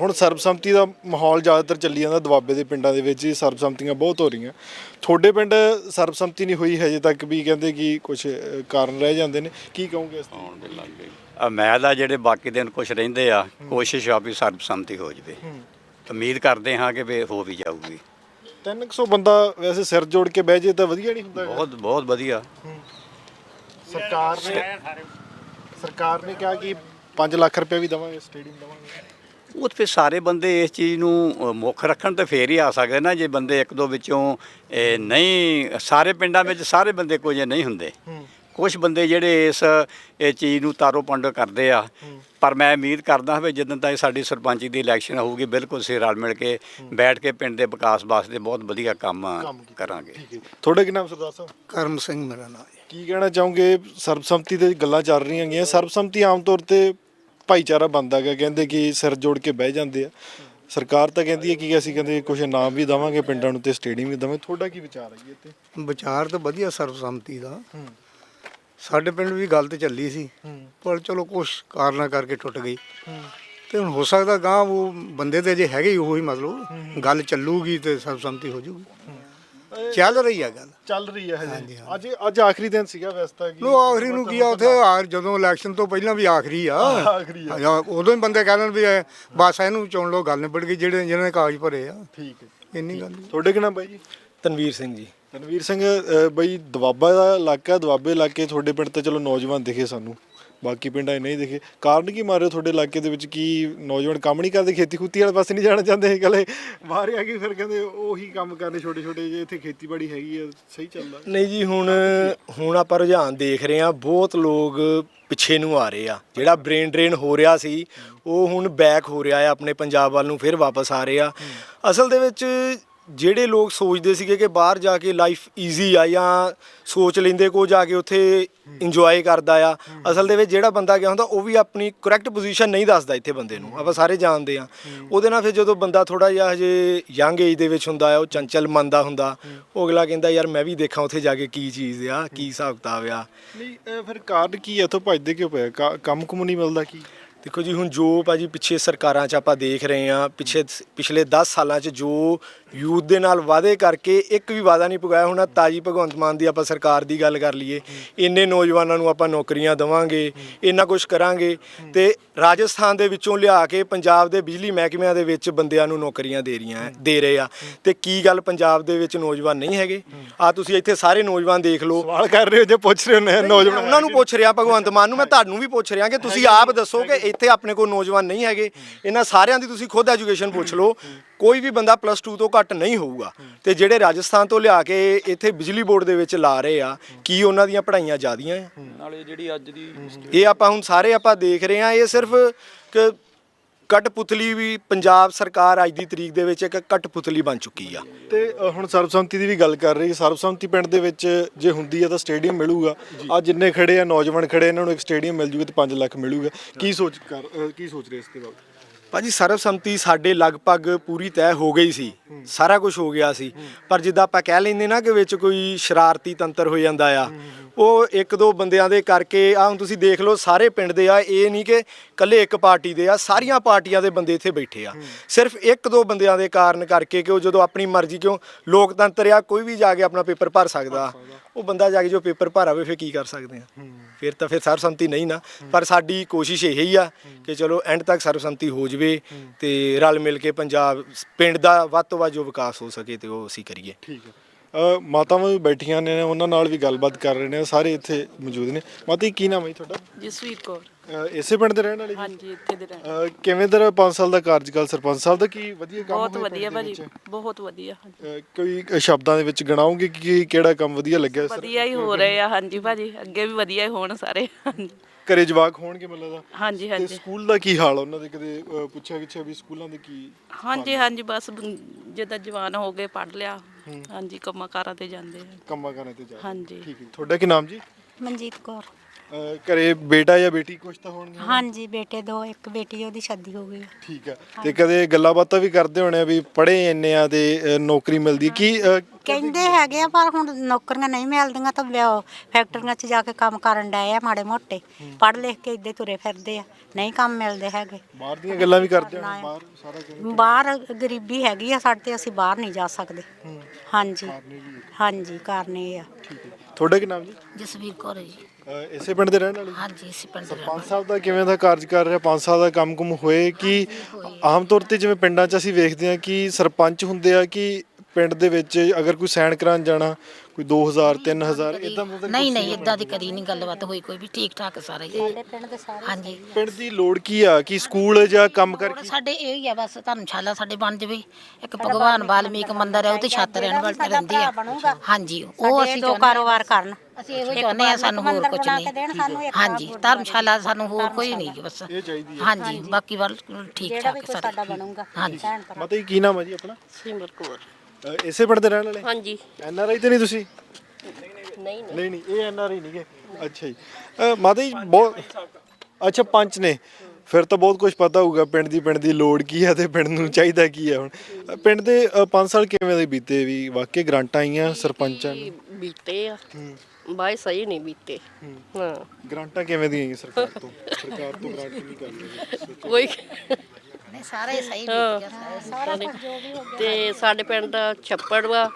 Speaker 1: ਹੁਣ ਸਰਬਸੰਮਤੀ ਦਾ ਮਾਹੌਲ ਜ਼ਿਆਦਾਤਰ ਚੱਲੀ ਜਾਂਦਾ ਦੁਆਬੇ ਦੇ ਪਿੰਡਾਂ ਦੇ ਵਿੱਚ ਹੀ ਸਰਬਸੰਮਤੀਆਂ ਬਹੁਤ ਹੋ ਰਹੀਆਂ। ਤੁਹਾਡੇ ਪਿੰਡ ਸਰਬਸੰਮਤੀ ਨਹੀਂ ਹੋਈ ਹਜੇ ਤੱਕ ਵੀ ਕਹਿੰਦੇ ਕਿ ਕੁਝ ਕਾਰਨ ਰਹਿ ਜਾਂਦੇ ਨੇ। ਕੀ ਕਹੋਗੇ ਇਸ ਤੇ?
Speaker 2: ਮੈਂ ਦਾ ਜਿਹੜੇ ਬਾਕੀ ਦਿਨ ਕੁਝ ਰਹਿੰਦੇ ਆ ਕੋਸ਼ਿਸ਼ ਆ ਵੀ ਸਰਬਸੰਮਤੀ ਹੋ ਜਵੇ। ਉਮੀਦ ਕਰਦੇ ਹਾਂ ਕਿ ਵੀ ਹੋ ਵੀ ਜਾਊਗੀ।
Speaker 1: 300 ਬੰਦਾ ਵੈਸੇ ਸਿਰ ਜੋੜ ਕੇ ਬਹਿ ਜੇ ਤਾਂ ਵਧੀਆ ਨਹੀਂ ਹੁੰਦਾ।
Speaker 2: ਬਹੁਤ ਬਹੁਤ ਵਧੀਆ।
Speaker 1: ਸਰਕਾਰ ਨੇ ਸਰਕਾਰ ਨੇ ਕਿਹਾ ਕਿ 5 ਲੱਖ ਰੁਪਏ ਵੀ ਦਵਾਂਗੇ ਸਟੇਡੀਅਮ ਦਵਾਂਗੇ।
Speaker 2: ਉਹ ਤੇ ਫਿਰ ਸਾਰੇ ਬੰਦੇ ਇਸ ਚੀਜ਼ ਨੂੰ ਮੁੱਖ ਰੱਖਣ ਤੇ ਫੇਰ ਹੀ ਆ ਸਕਦੇ ਨਾ ਜੇ ਬੰਦੇ ਇੱਕ ਦੋ ਵਿੱਚੋਂ ਇਹ ਨਹੀਂ ਸਾਰੇ ਪਿੰਡਾਂ ਵਿੱਚ ਸਾਰੇ ਬੰਦੇ ਕੋਈ ਜਿਹੇ ਨਹੀਂ ਹੁੰਦੇ। ਕੁਝ ਬੰਦੇ ਜਿਹੜੇ ਇਸ ਇਹ ਚੀਜ਼ ਨੂੰ ਤਾਰੋ ਪੰਡ ਕਰਦੇ ਆ। ਪਰ ਮੈਂ ਉਮੀਦ ਕਰਦਾ ਹਾਂ ਵੀ ਜਦੋਂ ਤੱਕ ਸਾਡੀ ਸਰਪੰਚੀ ਦੀ ਇਲੈਕਸ਼ਨ ਹੋਊਗੀ ਬਿਲਕੁਲ ਸੇ ਰਲ ਮਿਲ ਕੇ ਬੈਠ ਕੇ ਪਿੰਡ ਦੇ ਵਿਕਾਸ ਵਾਸਤੇ ਬਹੁਤ ਵਧੀਆ ਕੰਮ ਕਰਾਂਗੇ।
Speaker 1: ਤੁਹਾਡਾ ਕੀ ਨਾਮ ਸਰਦਾਰ ਸਾਹਿਬ?
Speaker 6: ਕਰਮ ਸਿੰਘ ਮੇਰਾ ਨਾਮ ਹੈ
Speaker 1: ਕੀ ਕਹਿਣਾ ਚਾਹੋਗੇ? ਸਰਬਸੰਮਤੀ ਤੇ ਗੱਲਾਂ ਚੱਲ ਰਹੀਆਂ ਗਈਆਂ ਸਰਬਸੰਮਤੀ ਆਮ ਤੌਰ ਤੇ ਭਾਈਚਾਰਾ ਬਣਦਾ ਗਾ ਕਹਿੰਦੇ ਕਿ ਸਿਰ ਜੋੜ ਕੇ ਬਹਿ ਜਾਂਦੇ ਆ। ਸਰਕਾਰ ਤਾਂ ਕਹਿੰਦੀ ਹੈ ਕਿ ਅਸੀਂ ਕਹਿੰਦੇ ਕੁਝ ਇਨਾਮ ਵੀ ਦਵਾਂਗੇ ਪਿੰਡਾਂ ਨੂੰ ਤੇ ਸਟੇਡੀਅਮ ਵੀ ਦਵਾਂਗੇ। ਤੁਹਾਡਾ ਕੀ ਵਿਚਾਰ ਹੈ ਜੀ ਇੱਥੇ?
Speaker 6: ਵਿਚਾਰ ਤਾਂ ਵਧੀਆ ਸਰਬਸੰਮਤੀ ਦਾ। ਸਾਡੇ ਪਿੰਡ ਵੀ ਗੱਲ ਤੇ ਚੱਲੀ ਸੀ। ਪਰ ਚਲੋ ਕੁਛ ਕਾਰਨਾਂ ਕਰਕੇ ਟੁੱਟ ਗਈ। ਤੇ ਹੁਣ ਹੋ ਸਕਦਾ ਗਾਂ ਉਹ ਬੰਦੇ ਤੇ ਜੇ ਹੈਗੇ ਹੀ ਉਹੀ ਮਤਲਬ। ਗੱਲ ਚੱਲੂਗੀ ਤੇ ਸਰਬਸੰਮਤੀ ਹੋ ਜਾਊਗੀ। ਚੱਲ ਰਹੀ ਆ ਗੱਲ।
Speaker 1: ਚੱਲ ਰਹੀ ਹੈ ਹਜੇ। ਅੱਜ ਅੱਜ ਆਖਰੀ ਦਿਨ ਸੀਗਾ ਵੈਸੇ ਤਾਂ ਕਿ
Speaker 6: ਲੋ ਆਖਰੀ ਨੂੰ ਕੀ ਆ ਉਥੇ ਆ ਜਦੋਂ ਇਲੈਕਸ਼ਨ ਤੋਂ ਪਹਿਲਾਂ ਵੀ ਆਖਰੀ ਆ।
Speaker 1: ਆਖਰੀ ਆ।
Speaker 6: ਆ, ਉਦੋਂ ਹੀ ਬੰਦੇ ਕਹਿ ਦੇਣ ਵੀ ਇਹ ਬਸ ਇਹਨੂੰ ਚੁਣ ਲਓ ਗੱਲ ਨਿਬੜ ਗਈ ਜਿਹੜੇ ਜਿਹਨਾਂ ਨੇ ਕਾਗਜ਼ ਭਰੇ ਆ।
Speaker 1: ਠੀਕ ਹੈ।
Speaker 6: ਇੰਨੀ ਗੱਲ ਹੀ।
Speaker 1: ਤੁਹਾਡੇ ਕੀ ਨਾਮ ਬਾਈ ਜੀ?
Speaker 8: ਤਨਵੀਰ ਸਿੰਘ ਜੀ।
Speaker 1: ਤਨਵੀਰ ਸਿੰਘ ਅ, ਬਈ ਦਵਾਬਾ ਦਾ ਇਲਾਕਾ ਦਵਾਬੇ ਇਲਾਕੇ ਤੁਹਾਡੇ ਪਿੰਡ ਤੇ ਚਲੋ ਨੌਜਵਾਨ ਦਿਖੇ ਸਾਨੂੰ। ਬਾਕੀ ਪਿੰਡਾਂ 'ਚ ਨਹੀਂ ਦਿਖੇ। ਕਾਰਨ ਕੀ ਮਾਰੇ ਤੁਹਾਡੇ ਇਲਾਕੇ ਦੇ ਵਿੱਚ? ਕੀ ਨੌਜਵਾਨ ਕੰਮ ਨਹੀਂ ਕਰਦੇ? ਖੇਤੀ ਖੂਤੀ ਵਾਲੇ ਪਾਸੇ ਨਹੀਂ ਜਾਣਾ ਚਾਹੁੰਦੇ? ਕਹਿੰਦੇ ਬਾਹਰ ਆ ਕੇ ਫਿਰ ਕਹਿੰਦੇ ਉਹੀ ਕੰਮ ਕਰਨੇ ਛੋਟੇ ਛੋਟੇ ਜੇ ਇੱਥੇ ਖੇਤੀਬਾੜੀ ਹੈਗੀ ਆ ਸਹੀ ਚੱਲਦਾ।
Speaker 10: ਨਹੀਂ ਜੀ ਹੁਣ ਹੁਣ ਆਪਾਂ ਰੁਝਾਨ ਦੇਖ ਰਹੇ ਹਾਂ ਬਹੁਤ ਲੋਕ ਪਿੱਛੇ ਨੂੰ ਆ ਰਹੇ ਆ। ਜਿਹੜਾ ਬ੍ਰੇਨ ਡਰੇਨ ਹੋ ਰਿਹਾ ਸੀ ਉਹ ਹੁਣ ਬੈਕ ਹੋ ਰਿਹਾ ਹੈ ਆਪਣੇ ਪੰਜਾਬ ਵੱਲ ਨੂੰ ਫਿਰ ਵਾਪਸ ਆ ਰਹੇ ਆ। ਅਸਲ ਦੇ ਵਿੱਚ ਜਿਹੜੇ ਲੋਕ ਸੋਚਦੇ ਸੀਗੇ ਕਿ ਬਾਹਰ ਜਾ ਕੇ ਲਾਈਫ ਈਜ਼ੀ ਆ ਜਾਂ ਸੋਚ ਲੈਂਦੇ ਕੋ ਜਾ ਕੇ ਉੱਥੇ ਇੰਜੋਏ ਕਰਦਾ ਆ ਅਸਲ ਦੇ ਵਿੱਚ ਜਿਹੜਾ ਬੰਦਾ ਗਿਆ ਹੁੰਦਾ ਉਹ ਵੀ ਆਪਣੀ ਕਰੈਕਟ ਪੋਜੀਸ਼ਨ ਨਹੀਂ ਦੱਸਦਾ ਇੱਥੇ ਬੰਦੇ ਨੂੰ। ਆਪਾਂ ਸਾਰੇ ਜਾਣਦੇ ਆ। ਉਹਦੇ ਨਾਲ ਫਿਰ ਜਦੋਂ ਬੰਦਾ ਥੋੜਾ ਜਿਹਾ ਹਜੇ ਯੰਗ ਏਜ ਦੇ ਵਿੱਚ ਹੁੰਦਾ ਆ ਉਹ ਚੰਚਲ ਮਨ ਦਾ ਹੁੰਦਾ ਉਹ ਅਗਲਾ ਕਹਿੰਦਾ ਯਾਰ ਮੈਂ ਵੀ ਦੇਖਾਂ ਉੱਥੇ ਜਾ ਕੇ ਕੀ ਚੀਜ਼ ਆ ਕੀ ਹਿਸਾਬ ਕਿਤਾਬ ਆ।
Speaker 1: ਨਹੀਂ ਅ, ਫਿਰ ਕਾਰਨ ਕੀ ਹੈ ਇੱਥੋਂ ਭੱਜਦੇ ਕਿਉਂ ਪਏ ਕੰਮ ਕੁਮ ਨਹੀਂ ਮਿਲਦਾ ਕੀ?
Speaker 10: ਦੇਖੋ ਜੀ ਹੁਣ ਜੋ ਭਾਜੀ ਪਿੱਛੇ ਸਰਕਾਰਾਂ 'ਚ ਆਪਾਂ ਦੇਖ ਰਹੇ ਆ ਪਿੱਛੇ ਪਿਛਲੇ 10 ਸਾਲਾਂ 'ਚ ਜੋ ਯੂਥ ਦੇ ਨਾਲ ਵਾਅਦੇ ਕਰਕੇ ਇੱਕ ਵੀ ਵਾਅਦਾ ਨਹੀਂ ਪੁਗਾਇਆ ਹੁਣ ਤਾਜੀ ਭਗਵੰਤ ਮਾਨ ਦੀ ਆਪਾਂ ਸਰਕਾਰ ਦੀ ਗੱਲ ਕਰ ਲਈਏ ਇੰਨੇ ਨੌਜਵਾਨਾਂ ਨੂੰ ਆਪਾਂ ਨੌਕਰੀਆਂ ਦੇਵਾਂਗੇ ਇੰਨਾ ਕੁਝ ਕਰਾਂਗੇ ਤੇ ਰਾਜਸਥਾਨ ਦੇ ਵਿੱਚੋਂ ਲਿਆ ਕੇ ਪੰਜਾਬ ਦੇ ਬਿਜਲੀ ਮਹਿਕਮਿਆਂ ਦੇ ਵਿੱਚ ਬੰਦਿਆਂ ਨੂੰ ਨੌਕਰੀਆਂ ਦੇ ਰਹੀਆਂ ਦੇ ਰਹੇ ਆ। ਤੇ ਕੀ ਗੱਲ ਪੰਜਾਬ ਦੇ ਵਿੱਚ ਨੌਜਵਾਨ ਨਹੀਂ ਹੈਗੇ? ਆ ਤੁਸੀਂ ਇੱਥੇ ਸਾਰੇ ਨੌਜਵਾਨ ਦੇਖ ਲਓ।
Speaker 1: ਸਵਾਲ ਕਰ ਰਹੇ ਹੋ ਜੇ ਪੁੱਛ ਰਹੇ ਹੋ ਨੇ ਨੌਜਵਾਨ
Speaker 10: ਉਹਨਾਂ ਨੂੰ ਪੁੱਛ ਰਿਹਾ ਭਗਵੰਤ ਮਾਨ ਨੂੰ ਮੈਂ ਤੁਹਾਨੂੰ ਵੀ ਪੁੱਛ ਰਿਹਾ ਕਿ ਤੁਸੀਂ ਆਪ ਦੱਸੋ ਕਿ ਇੱਥੇ ਆਪਣੇ ਕੋਲ ਨੌਜਵਾਨ ਨਹੀਂ ਹੈਗੇ ਇਹਨਾਂ ਸਾਰਿਆਂ ਦੀ ਤੁਸੀਂ ਖੁਦ ਐਜੂਕੇਸ਼ਨ ਪੁੱਛ ਲਓ ਕੋਈ ਵੀ ਬੰਦਾ ਪਲੱਸ 2 ਤੋਂ ਘੱਟ ਨਹੀਂ ਹੋਊਗਾ। ਤੇ ਜਿਹੜੇ ਰਾਜਸਥਾਨ ਤੋਂ ਲਿਆ ਕੇ ਇੱਥੇ ਬਿਜਲੀ ਬੋਰਡ ਦੇ ਵਿੱਚ ਲਾ ਰਹੇ ਆ ਕੀ ਉਹਨਾਂ ਦੀਆਂ ਪੜ੍ਹਾਈਆਂ ਜ਼ਿਆਦੀਆਂ ਆ?
Speaker 8: ਨਾਲੇ ਜਿਹੜੀ ਅੱਜ ਦੀ
Speaker 10: ਇਹ ਆਪਾਂ ਹੁਣ ਸਾਰੇ ਆਪਾਂ ਦੇਖ ਰਹੇ ਆ ਇਹ ਸਿਰਫ ਕਿ ਕਟਪੁਤਲੀ ਵੀ ਪੰਜਾਬ ਸਰਕਾਰ ਅੱਜ ਦੀ ਤਰੀਕ ਦੇ ਵਿੱਚ ਇੱਕ ਕਟਪੁਤਲੀ ਬਣ ਚੁੱਕੀ ਆ।
Speaker 1: ਤੇ ਅ, ਹੁਣ ਸਰਬਸੰਮਤੀ ਦੀ ਵੀ ਗੱਲ ਕਰ ਰਹੀ ਸਰਬਸੰਮਤੀ ਪਿੰਡ ਦੇ ਵਿੱਚ ਜੇ ਹੁੰਦੀ ਹੈ ਤਾਂ ਸਟੇਡੀਅਮ ਮਿਲੂਗਾ। ਆ ਜਿੰਨੇ ਖੜੇ ਆ ਨੌਜਵਾਨ ਖੜੇ ਇਹਨਾਂ ਨੂੰ ਇੱਕ ਸਟੇਡੀਅਮ ਮਿਲ ਜੂਗਾ ਤੇ 5 ਲੱਖ ਮਿਲੂਗਾ। ਕੀ ਸੋਚ ਕਰ ਅ, ਕੀ ਸੋਚ ਰਹੇ ਇਸ ਦੇ ਬਾਰੇ?
Speaker 10: ਭਾਜੀ ਸਰਬਸੰਮਤੀ ਸਾਡੇ ਲਗਭਗ ਪੂਰੀ ਤੈਅ ਹੋ ਗਈ ਸੀ। ਸਾਰਾ ਕੁਝ ਹੋ ਗਿਆ ਸੀ। ਪਰ ਜਿੱਦਾਂ ਆਪਾਂ ਕਹਿ ਲੈਂਦੇ ਨਾ ਕਿ ਵਿੱਚ ਕੋਈ ਸ਼ਰਾਰਤੀ ਤੰਤਰ ਹੋ ਜਾਂਦਾ ਆ, ਉਹ ਇੱਕ ਦੋ ਬੰਦਿਆਂ ਦੇ ਕਰਕੇ ਆ ਹੁਣ ਤੁਸੀਂ ਦੇਖ ਲਓ ਸਾਰੇ ਪਿੰਡ ਦੇ ਆ, ਇਹ ਨਹੀਂ ਕਿ ਕੱਲੇ ਇੱਕ ਪਾਰਟੀ ਦੇ ਆ, ਸਾਰੀਆਂ ਪਾਰਟੀਆਂ ਦੇ ਬੰਦੇ ਇੱਥੇ ਬੈਠੇ ਆ। ਸਿਰਫ ਇੱਕ ਦੋ ਬੰਦਿਆਂ ਦੇ ਕਾਰਨ ਕਰਕੇ ਕਿ ਉਹ ਜਦੋਂ ਆਪਣੀ ਮਰਜ਼ੀ ਕਿਉਂ ਲੋਕਤੰਤਰ ਆ, ਕੋਈ ਵੀ ਜਾ ਕੇ ਆਪਣਾ ਪੇਪਰ ਭਰ ਸਕਦਾ। ਉਹ ਬੰਦਾ ਜਾ ਕੇ ਜੋ ਪੇਪਰ ਭਰਾਵੇ ਫਿਰ ਕੀ ਕਰ ਸਕਦੇ ਆ? ਫਿਰ ਤਾਂ ਫਿਰ ਸਰਬਸੰਮਤੀ ਨਹੀਂ ਨਾ। ਪਰ ਸਾਡੀ ਕੋਸ਼ਿਸ਼ ਇਹ ਹੀ। ਆ ਕਿ ਚਲੋ ਐਂਡ ਤੱਕ ਸਰਬਸੰਮਤੀ ਹੋ ਜਵੇ ਤੇ ਰਲ ਮਿਲ ਕੇ ਪੰਜਾਬ ਪਿੰਡ ਦਾ ਵੱਧ ਤੋਂ ਵੱਧ ਜੋ ਵਿਕਾਸ ਹੋ ਸਕੇ ਤੇ ਉਹ ਅਸੀਂ ਕਰੀਏ।
Speaker 1: ਠੀਕ ਹੈ। ਮਾਤਾਵਾਂ ਵੀ ਬੈਠੀਆਂ ਨੇ ਉਹਨਾਂ ਨਾਲ ਵੀ ਗੱਲਬਾਤ ਕਰ ਰਹੇ ਨੇ ਸਾਰੇ ਇੱਥੇ ਮੌਜੂਦ ਨੇ। ਮਾਤਾ ਜੀ ਕੀ ਨਾਮ ਹੈ ਜੀ ਤੁਹਾਡਾ?
Speaker 11: ਜਸਵੀਰ ਕੌਰ।
Speaker 1: ਅ, ਇਸੇ ਪਿੰਡ ਦੇ ਰਹਿਣ ਵਾਲੇ ਜੀ?
Speaker 11: ਹਾਂਜੀ ਇੱਥੇ ਦੇ ਰਹਿਣ
Speaker 1: ਅ, ਕਿਵੇਂ ਦਾ 5 ਸਾਲ ਦਾ ਕਾਰਜਕਾਲ ਸਰਪੰਚ ਸਾਹਿਬ ਦਾ? ਕੀ ਵਧੀਆ ਕੰਮ
Speaker 11: ਬਹੁਤ
Speaker 1: ਹੋਇਆ
Speaker 11: ਵਧੀਆ
Speaker 1: ਦੇ
Speaker 11: ਭਾਜੀ
Speaker 1: ਵਿੱਚ?
Speaker 11: ਬਹੁਤ ਵਧੀਆ ਹਾਂਜੀ।
Speaker 1: ਅ, ਕੋਈ ਸ਼ਬਦਾਂ ਦੇ ਵਿੱਚ ਗਣਾਉਂਗੇ ਕਿ ਕਿਹੜਾ ਕੰਮ ਵਧੀਆ ਲੱਗਿਆ ਸਰ
Speaker 11: ਵਧੀਆ ਹੀ ਹੋ ਰਹੇ ਆ ਹਾਂਜੀ ਭਾਜੀ ਅੱਗੇ ਵੀ ਵਧੀਆ ਹੀ ਹੋਣ ਸਾਰੇ ਹਾਂਜੀ।
Speaker 1: ਘਰੇ ਜਵਾਕ ਹੋਣਗੇ ਮੈਨੂੰ ਲੱਗਦਾ
Speaker 11: ਹਾਂਜੀ
Speaker 1: ਤੇ
Speaker 11: ਹਾਂਜੀ।
Speaker 1: ਸਕੂਲ ਦਾ ਕੀ ਹਾਲ ਆ? ਉਹਨਾਂ ਦੇ ਕਦੇ ਅ, ਪੁੱਛਿਆ ਕਿਛਿਆ ਵੀ ਸਕੂਲਾਂ ਦੇ ਕੀ
Speaker 11: ਹਾਂਜੀ ਹਾਂਜੀ ਬਸ ਬ- ਜਿੱਦਾਂ ਜਵਾਨ ਹੋ ਗਏ ਪੜ ਲਿਆ। ਹਾਂਜੀ ਕੰਮਾਂ ਕਾਰਾਂ ਤੇ ਜਾਂਦੇ ਆ।
Speaker 1: ਕੰਮਾਂ ਕਾਰਾਂ ਤੇ ਜਾ?
Speaker 11: ਹਾਂਜੀ।
Speaker 1: ਠੀਕ ਹੈ ਤੁਹਾਡਾ ਕੀ ਨਾਮ ਜੀ?
Speaker 12: ਮਨਜੀਤ ਕੌਰ।
Speaker 1: ਅ, ਘਰੇ ਬੇਟਾ ਜਾਂ ਬੇਟੀ ਕੁਛ ਤਾਂ ਹੋਣਗੇ
Speaker 12: ਹਾਂਜੀ ਬੇਟੇ ਦੋ ਇੱਕ ਬੇਟੀ ਉਹਦੀ ਸ਼ਾਦੀ ਹੋ ਗਈ।
Speaker 1: ਠੀਕ ਹੈ ਤੇ ਕਦੇ ਗੱਲਾਂ ਬਾਤਾਂ ਵੀ ਕਰਦੇ ਹੋਣੇ ਆ ਵੀ ਪੜ੍ਹੇ ਇੰਨੇ ਆ ਤੇ ਨੌਕਰੀ ਮਿਲਦੀ। ਹੈ। ਕੀ
Speaker 12: ਕਹਿੰਦੇ ਹੈਗੇ ਆ ਪਰ ਹੁਣ ਨੌਕਰੀਆਂ ਨਹੀਂ ਮਿਲਦੀਆਂ ਤਾਂ ਵਿਆਹ ਫੈਕਟਰੀਆਂ 'ਚ ਜਾ ਕੇ ਕੰਮ ਕਰਨ ਡਏ ਆ ਮਾੜੇ ਮੋਟੇ। ਪੜ੍ਹ ਲਿਖ ਕੇ ਇੱਦੇ ਤੁਰੇ ਫਿਰਦੇ ਆ। ਨਹੀਂ ਕੰਮ ਮਿਲਦੇ ਹੈਗੇ।
Speaker 1: ਬਾਹਰ ਦੀਆਂ ਗੱਲਾਂ ਵੀ ਕਰਦੇ ਹੋਣੇ ਬਾਹਰ ਸਾਰਾ ਕੁਝ
Speaker 12: ਬਾਹਰ ਗਰੀਬੀ ਹੈਗੀ ਆ ਸਾਡੇ ਤੇ ਅਸੀਂ ਬਾਹਰ ਨਹੀਂ ਜਾ ਸਕਦੇ। ਹਾਂਜੀ। ਹਾਂਜੀ ਕਾਰਨ ਇਹ ਆ।
Speaker 1: ਤੁਹਾਡਾ ਕੀ ਨਾਮ ਜੀ?
Speaker 12: ਜਸਵੀਰ ਕੌਰ ਜੀ।
Speaker 1: ਅ, ਇਸੇ ਪਿੰਡ ਦੇ ਰਹਿਣ ਵਾਲੇ?
Speaker 12: ਹਾਂਜੀ ਅਸੀਂ ਪਿੰਡ ਦੇ
Speaker 1: ਪੰਜ ਸਾਹਿਬ ਦਾ ਕਿਵੇਂ ਦਾ ਕਾਰਜ ਕਰ ਰਿਹਾ? ਪੰਜ ਸਾਹਿਬ ਦਾ ਕੰਮ ਕੁਮ ਹੋਏ ਕਿ ਆਮ ਤੌਰ ਤੇ ਜਿਵੇਂ ਪਿੰਡਾਂ 'ਚ ਅਸੀਂ ਵੇਖਦੇ ਹਾਂ ਕਿ ਸਰਪੰਚ ਹੁੰਦੇ ਆ ਕਿ ਪਿੰਡ ਦੇ ਵਿੱਚ ਅਗਰ ਕੋਈ ਸਾਈਨ ਕਰਾਉਣ ਜਾਣਾ ਕੋਈ 2000 3000 ਇਦਾਂ ਮਤਲਬ
Speaker 12: ਨਹੀਂ ਨਹੀਂ ਇਦਾਂ ਦੀ ਕਦੀ ਨਹੀਂ ਗੱਲਬਾਤ ਹੋਈ ਕੋਈ ਵੀ ਠੀਕ ਠਾਕ ਸਾਰੇ ਹਾਂਜੀ।
Speaker 1: ਪਿੰਡ ਦੀ ਲੋੜ ਕੀ ਆ? ਕਿ ਸਕੂਲ ਜਾਂ ਕੰਮ ਕਰ ਕੀ?
Speaker 12: ਸਾਡੇ ਇਹ ਹੀ ਆ ਬਸ ਧਰਮਸ਼ਾਲਾ ਸਾਡੇ ਬਣ ਜਵੇ। ਇੱਕ ਭਗਵਾਨ ਵਾਲਮੀਕ ਮੰਦਿਰ ਹੈ ਉਹ ਤੇ ਛੱਤ ਰਹਿਣ ਵਾਲੇ ਰਹਿੰਦੀ ਆ। ਹਾਂਜੀ ਉਹ ਅਸੀਂ ਦੋ ਕਾਰੋਬਾਰ ਕਰਨ। ਅਸੀਂ ਇਹੋ ਚਾਹੁੰਦੇ ਆ ਸਾਨੂੰ ਹੋਰ ਕੁਝ ਨਹੀਂ। ਹਾਂਜੀ ਧਰਮਸ਼ਾਲਾ ਸਾਨੂੰ ਹੋਰ ਕੋਈ ਨਹੀਂ ਬਸ।
Speaker 1: ਇਹ ਚਾਹੀਦੀ
Speaker 12: ਹਾਂਜੀ ਬਾਕੀ ਵੱਲ ਠੀਕ ਠਾਕ ਸਾਰੇ ਹਾਂਜੀ।
Speaker 1: ਮਤਲਬ ਕੀ ਨਾਮ ਹੈ ਜੀ ਆਪਣਾ?
Speaker 11: ਸਿਮਰ ਕੌਰ।
Speaker 1: ਅ, ਇਸੇ ਪਿੰਡ ਦੇ ਰਹਿਣ ਵਾਲੇ?
Speaker 11: ਹਾਂਜੀ।
Speaker 1: ਐਨ ਆਰ ਆਈ ਤੇ ਨਹੀਂ ਤੁਸੀਂ?
Speaker 11: ਨਹੀਂ
Speaker 1: ਨਹੀਂ। ਨਹੀਂ ਇਹ ਐਨ ਆਰ ਆਈ ਨਹੀਂਗੇ ਅੱਛਾ ਜੀ। ਅ, ਮਾਤਾ ਜੀ ਬਹੁਤ ਅੱਛਾ ਪੰਚ ਨੇ। ਫਿਰ ਤਾਂ ਬਹੁਤ ਕੁਝ ਪਤਾ ਹੋਊਗਾ ਪਿੰਡ ਦੀ ਪਿੰਡ ਦੀ ਲੋੜ ਕੀ ਹੈ ਤੇ ਪਿੰਡ ਨੂੰ ਚਾਹੀਦਾ ਕੀ ਹੈ ਹੁਣ? ਅ, ਪਿੰਡ ਦੇ 5 ਸਾਲ ਕਿਵੇਂ ਦੇ ਬੀਤੇ ਵੀ? ਵਾਕਈ ਗ੍ਰਾਂਟਾਂ ਆਈਆਂ ਸਰਪੰਚਾਂ ਨੂੰ?
Speaker 11: ਬੀਤੇ ਆ। ਬਾਈ ਸਹੀ ਨਹੀਂ ਬੀਤੇ। ਹਾਂ।
Speaker 1: ਗ੍ਰਾਂਟਾਂ ਕਿਵੇਂ ਦੀਆਂ ਆਈਆਂ ਸਰਕਾਰ ਤੋਂ? ਸਰਕਾਰ ਤੋਂ ਗ੍ਰਾਂਟ ਨਹੀਂ ਕਰ ਰਹੀ
Speaker 11: ਕੋਈ
Speaker 12: ਸਾਰੇ ਸਹੀ
Speaker 11: ਤੇ ਸਾਡੇ ਪਿੰਡ ਦਾ ਛੱਪੜ ਵਾ।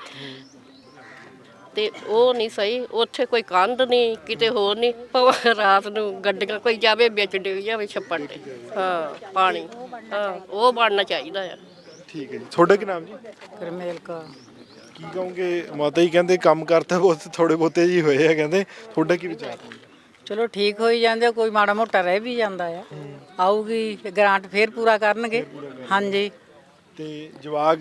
Speaker 11: ਤੇ ਉਹ ਨਹੀਂ ਸਹੀ ਉੱਥੇ ਕੋਈ ਕੰਧ ਨਹੀਂ ਕਿਤੇ ਹੋਰ ਨਹੀਂ। ਭਾਵੇਂ ਰਾਤ ਨੂੰ ਗੱਡੀਆਂ ਕੋਈ ਜਾਵੇ ਵਿੱਚ ਡਿੱਗ ਜਾਵੇ ਛੱਪੜ ਤੇ। ਹਾਂ ਪਾਣੀ। ਹਾਂ ਉਹ ਬਣਨਾ ਚਾਹੀਦਾ ਆ।
Speaker 1: ਠੀਕ ਹੈ ਜੀ। ਤੁਹਾਡਾ ਕੀ ਨਾਮ ਜੀ?
Speaker 11: ਕਰਮੇਲ ਕਾ
Speaker 1: ਕੀ ਕਹੋਗੇ? ਮਾਤਾ ਜੀ ਕਹਿੰਦੇ ਕੰਮ ਕਰਤਾ ਬਹੁਤ ਥੋੜੇ ਬਹੁਤੇ ਜੀ ਹੋਏ ਆ ਕਹਿੰਦੇ। ਤੁਹਾਡਾ ਕੀ ਵਿਚਾਰ? ਹੈ
Speaker 11: ਚਲੋ ਠੀਕ ਹੋਈ ਜਾਂਦੇ ਕੋਈ ਮਾੜਾ ਮੋਟਾ ਰਹਿ ਵੀ ਜਾਂਦਾ ਆ। ਆਊਗੀ ਗ੍ਰਾਂਟ ਫੇਰ ਪੂਰਾ ਕਰਨਗੇ। ਹਾਂਜੀ।
Speaker 1: ਤੇ ਜਵਾਗ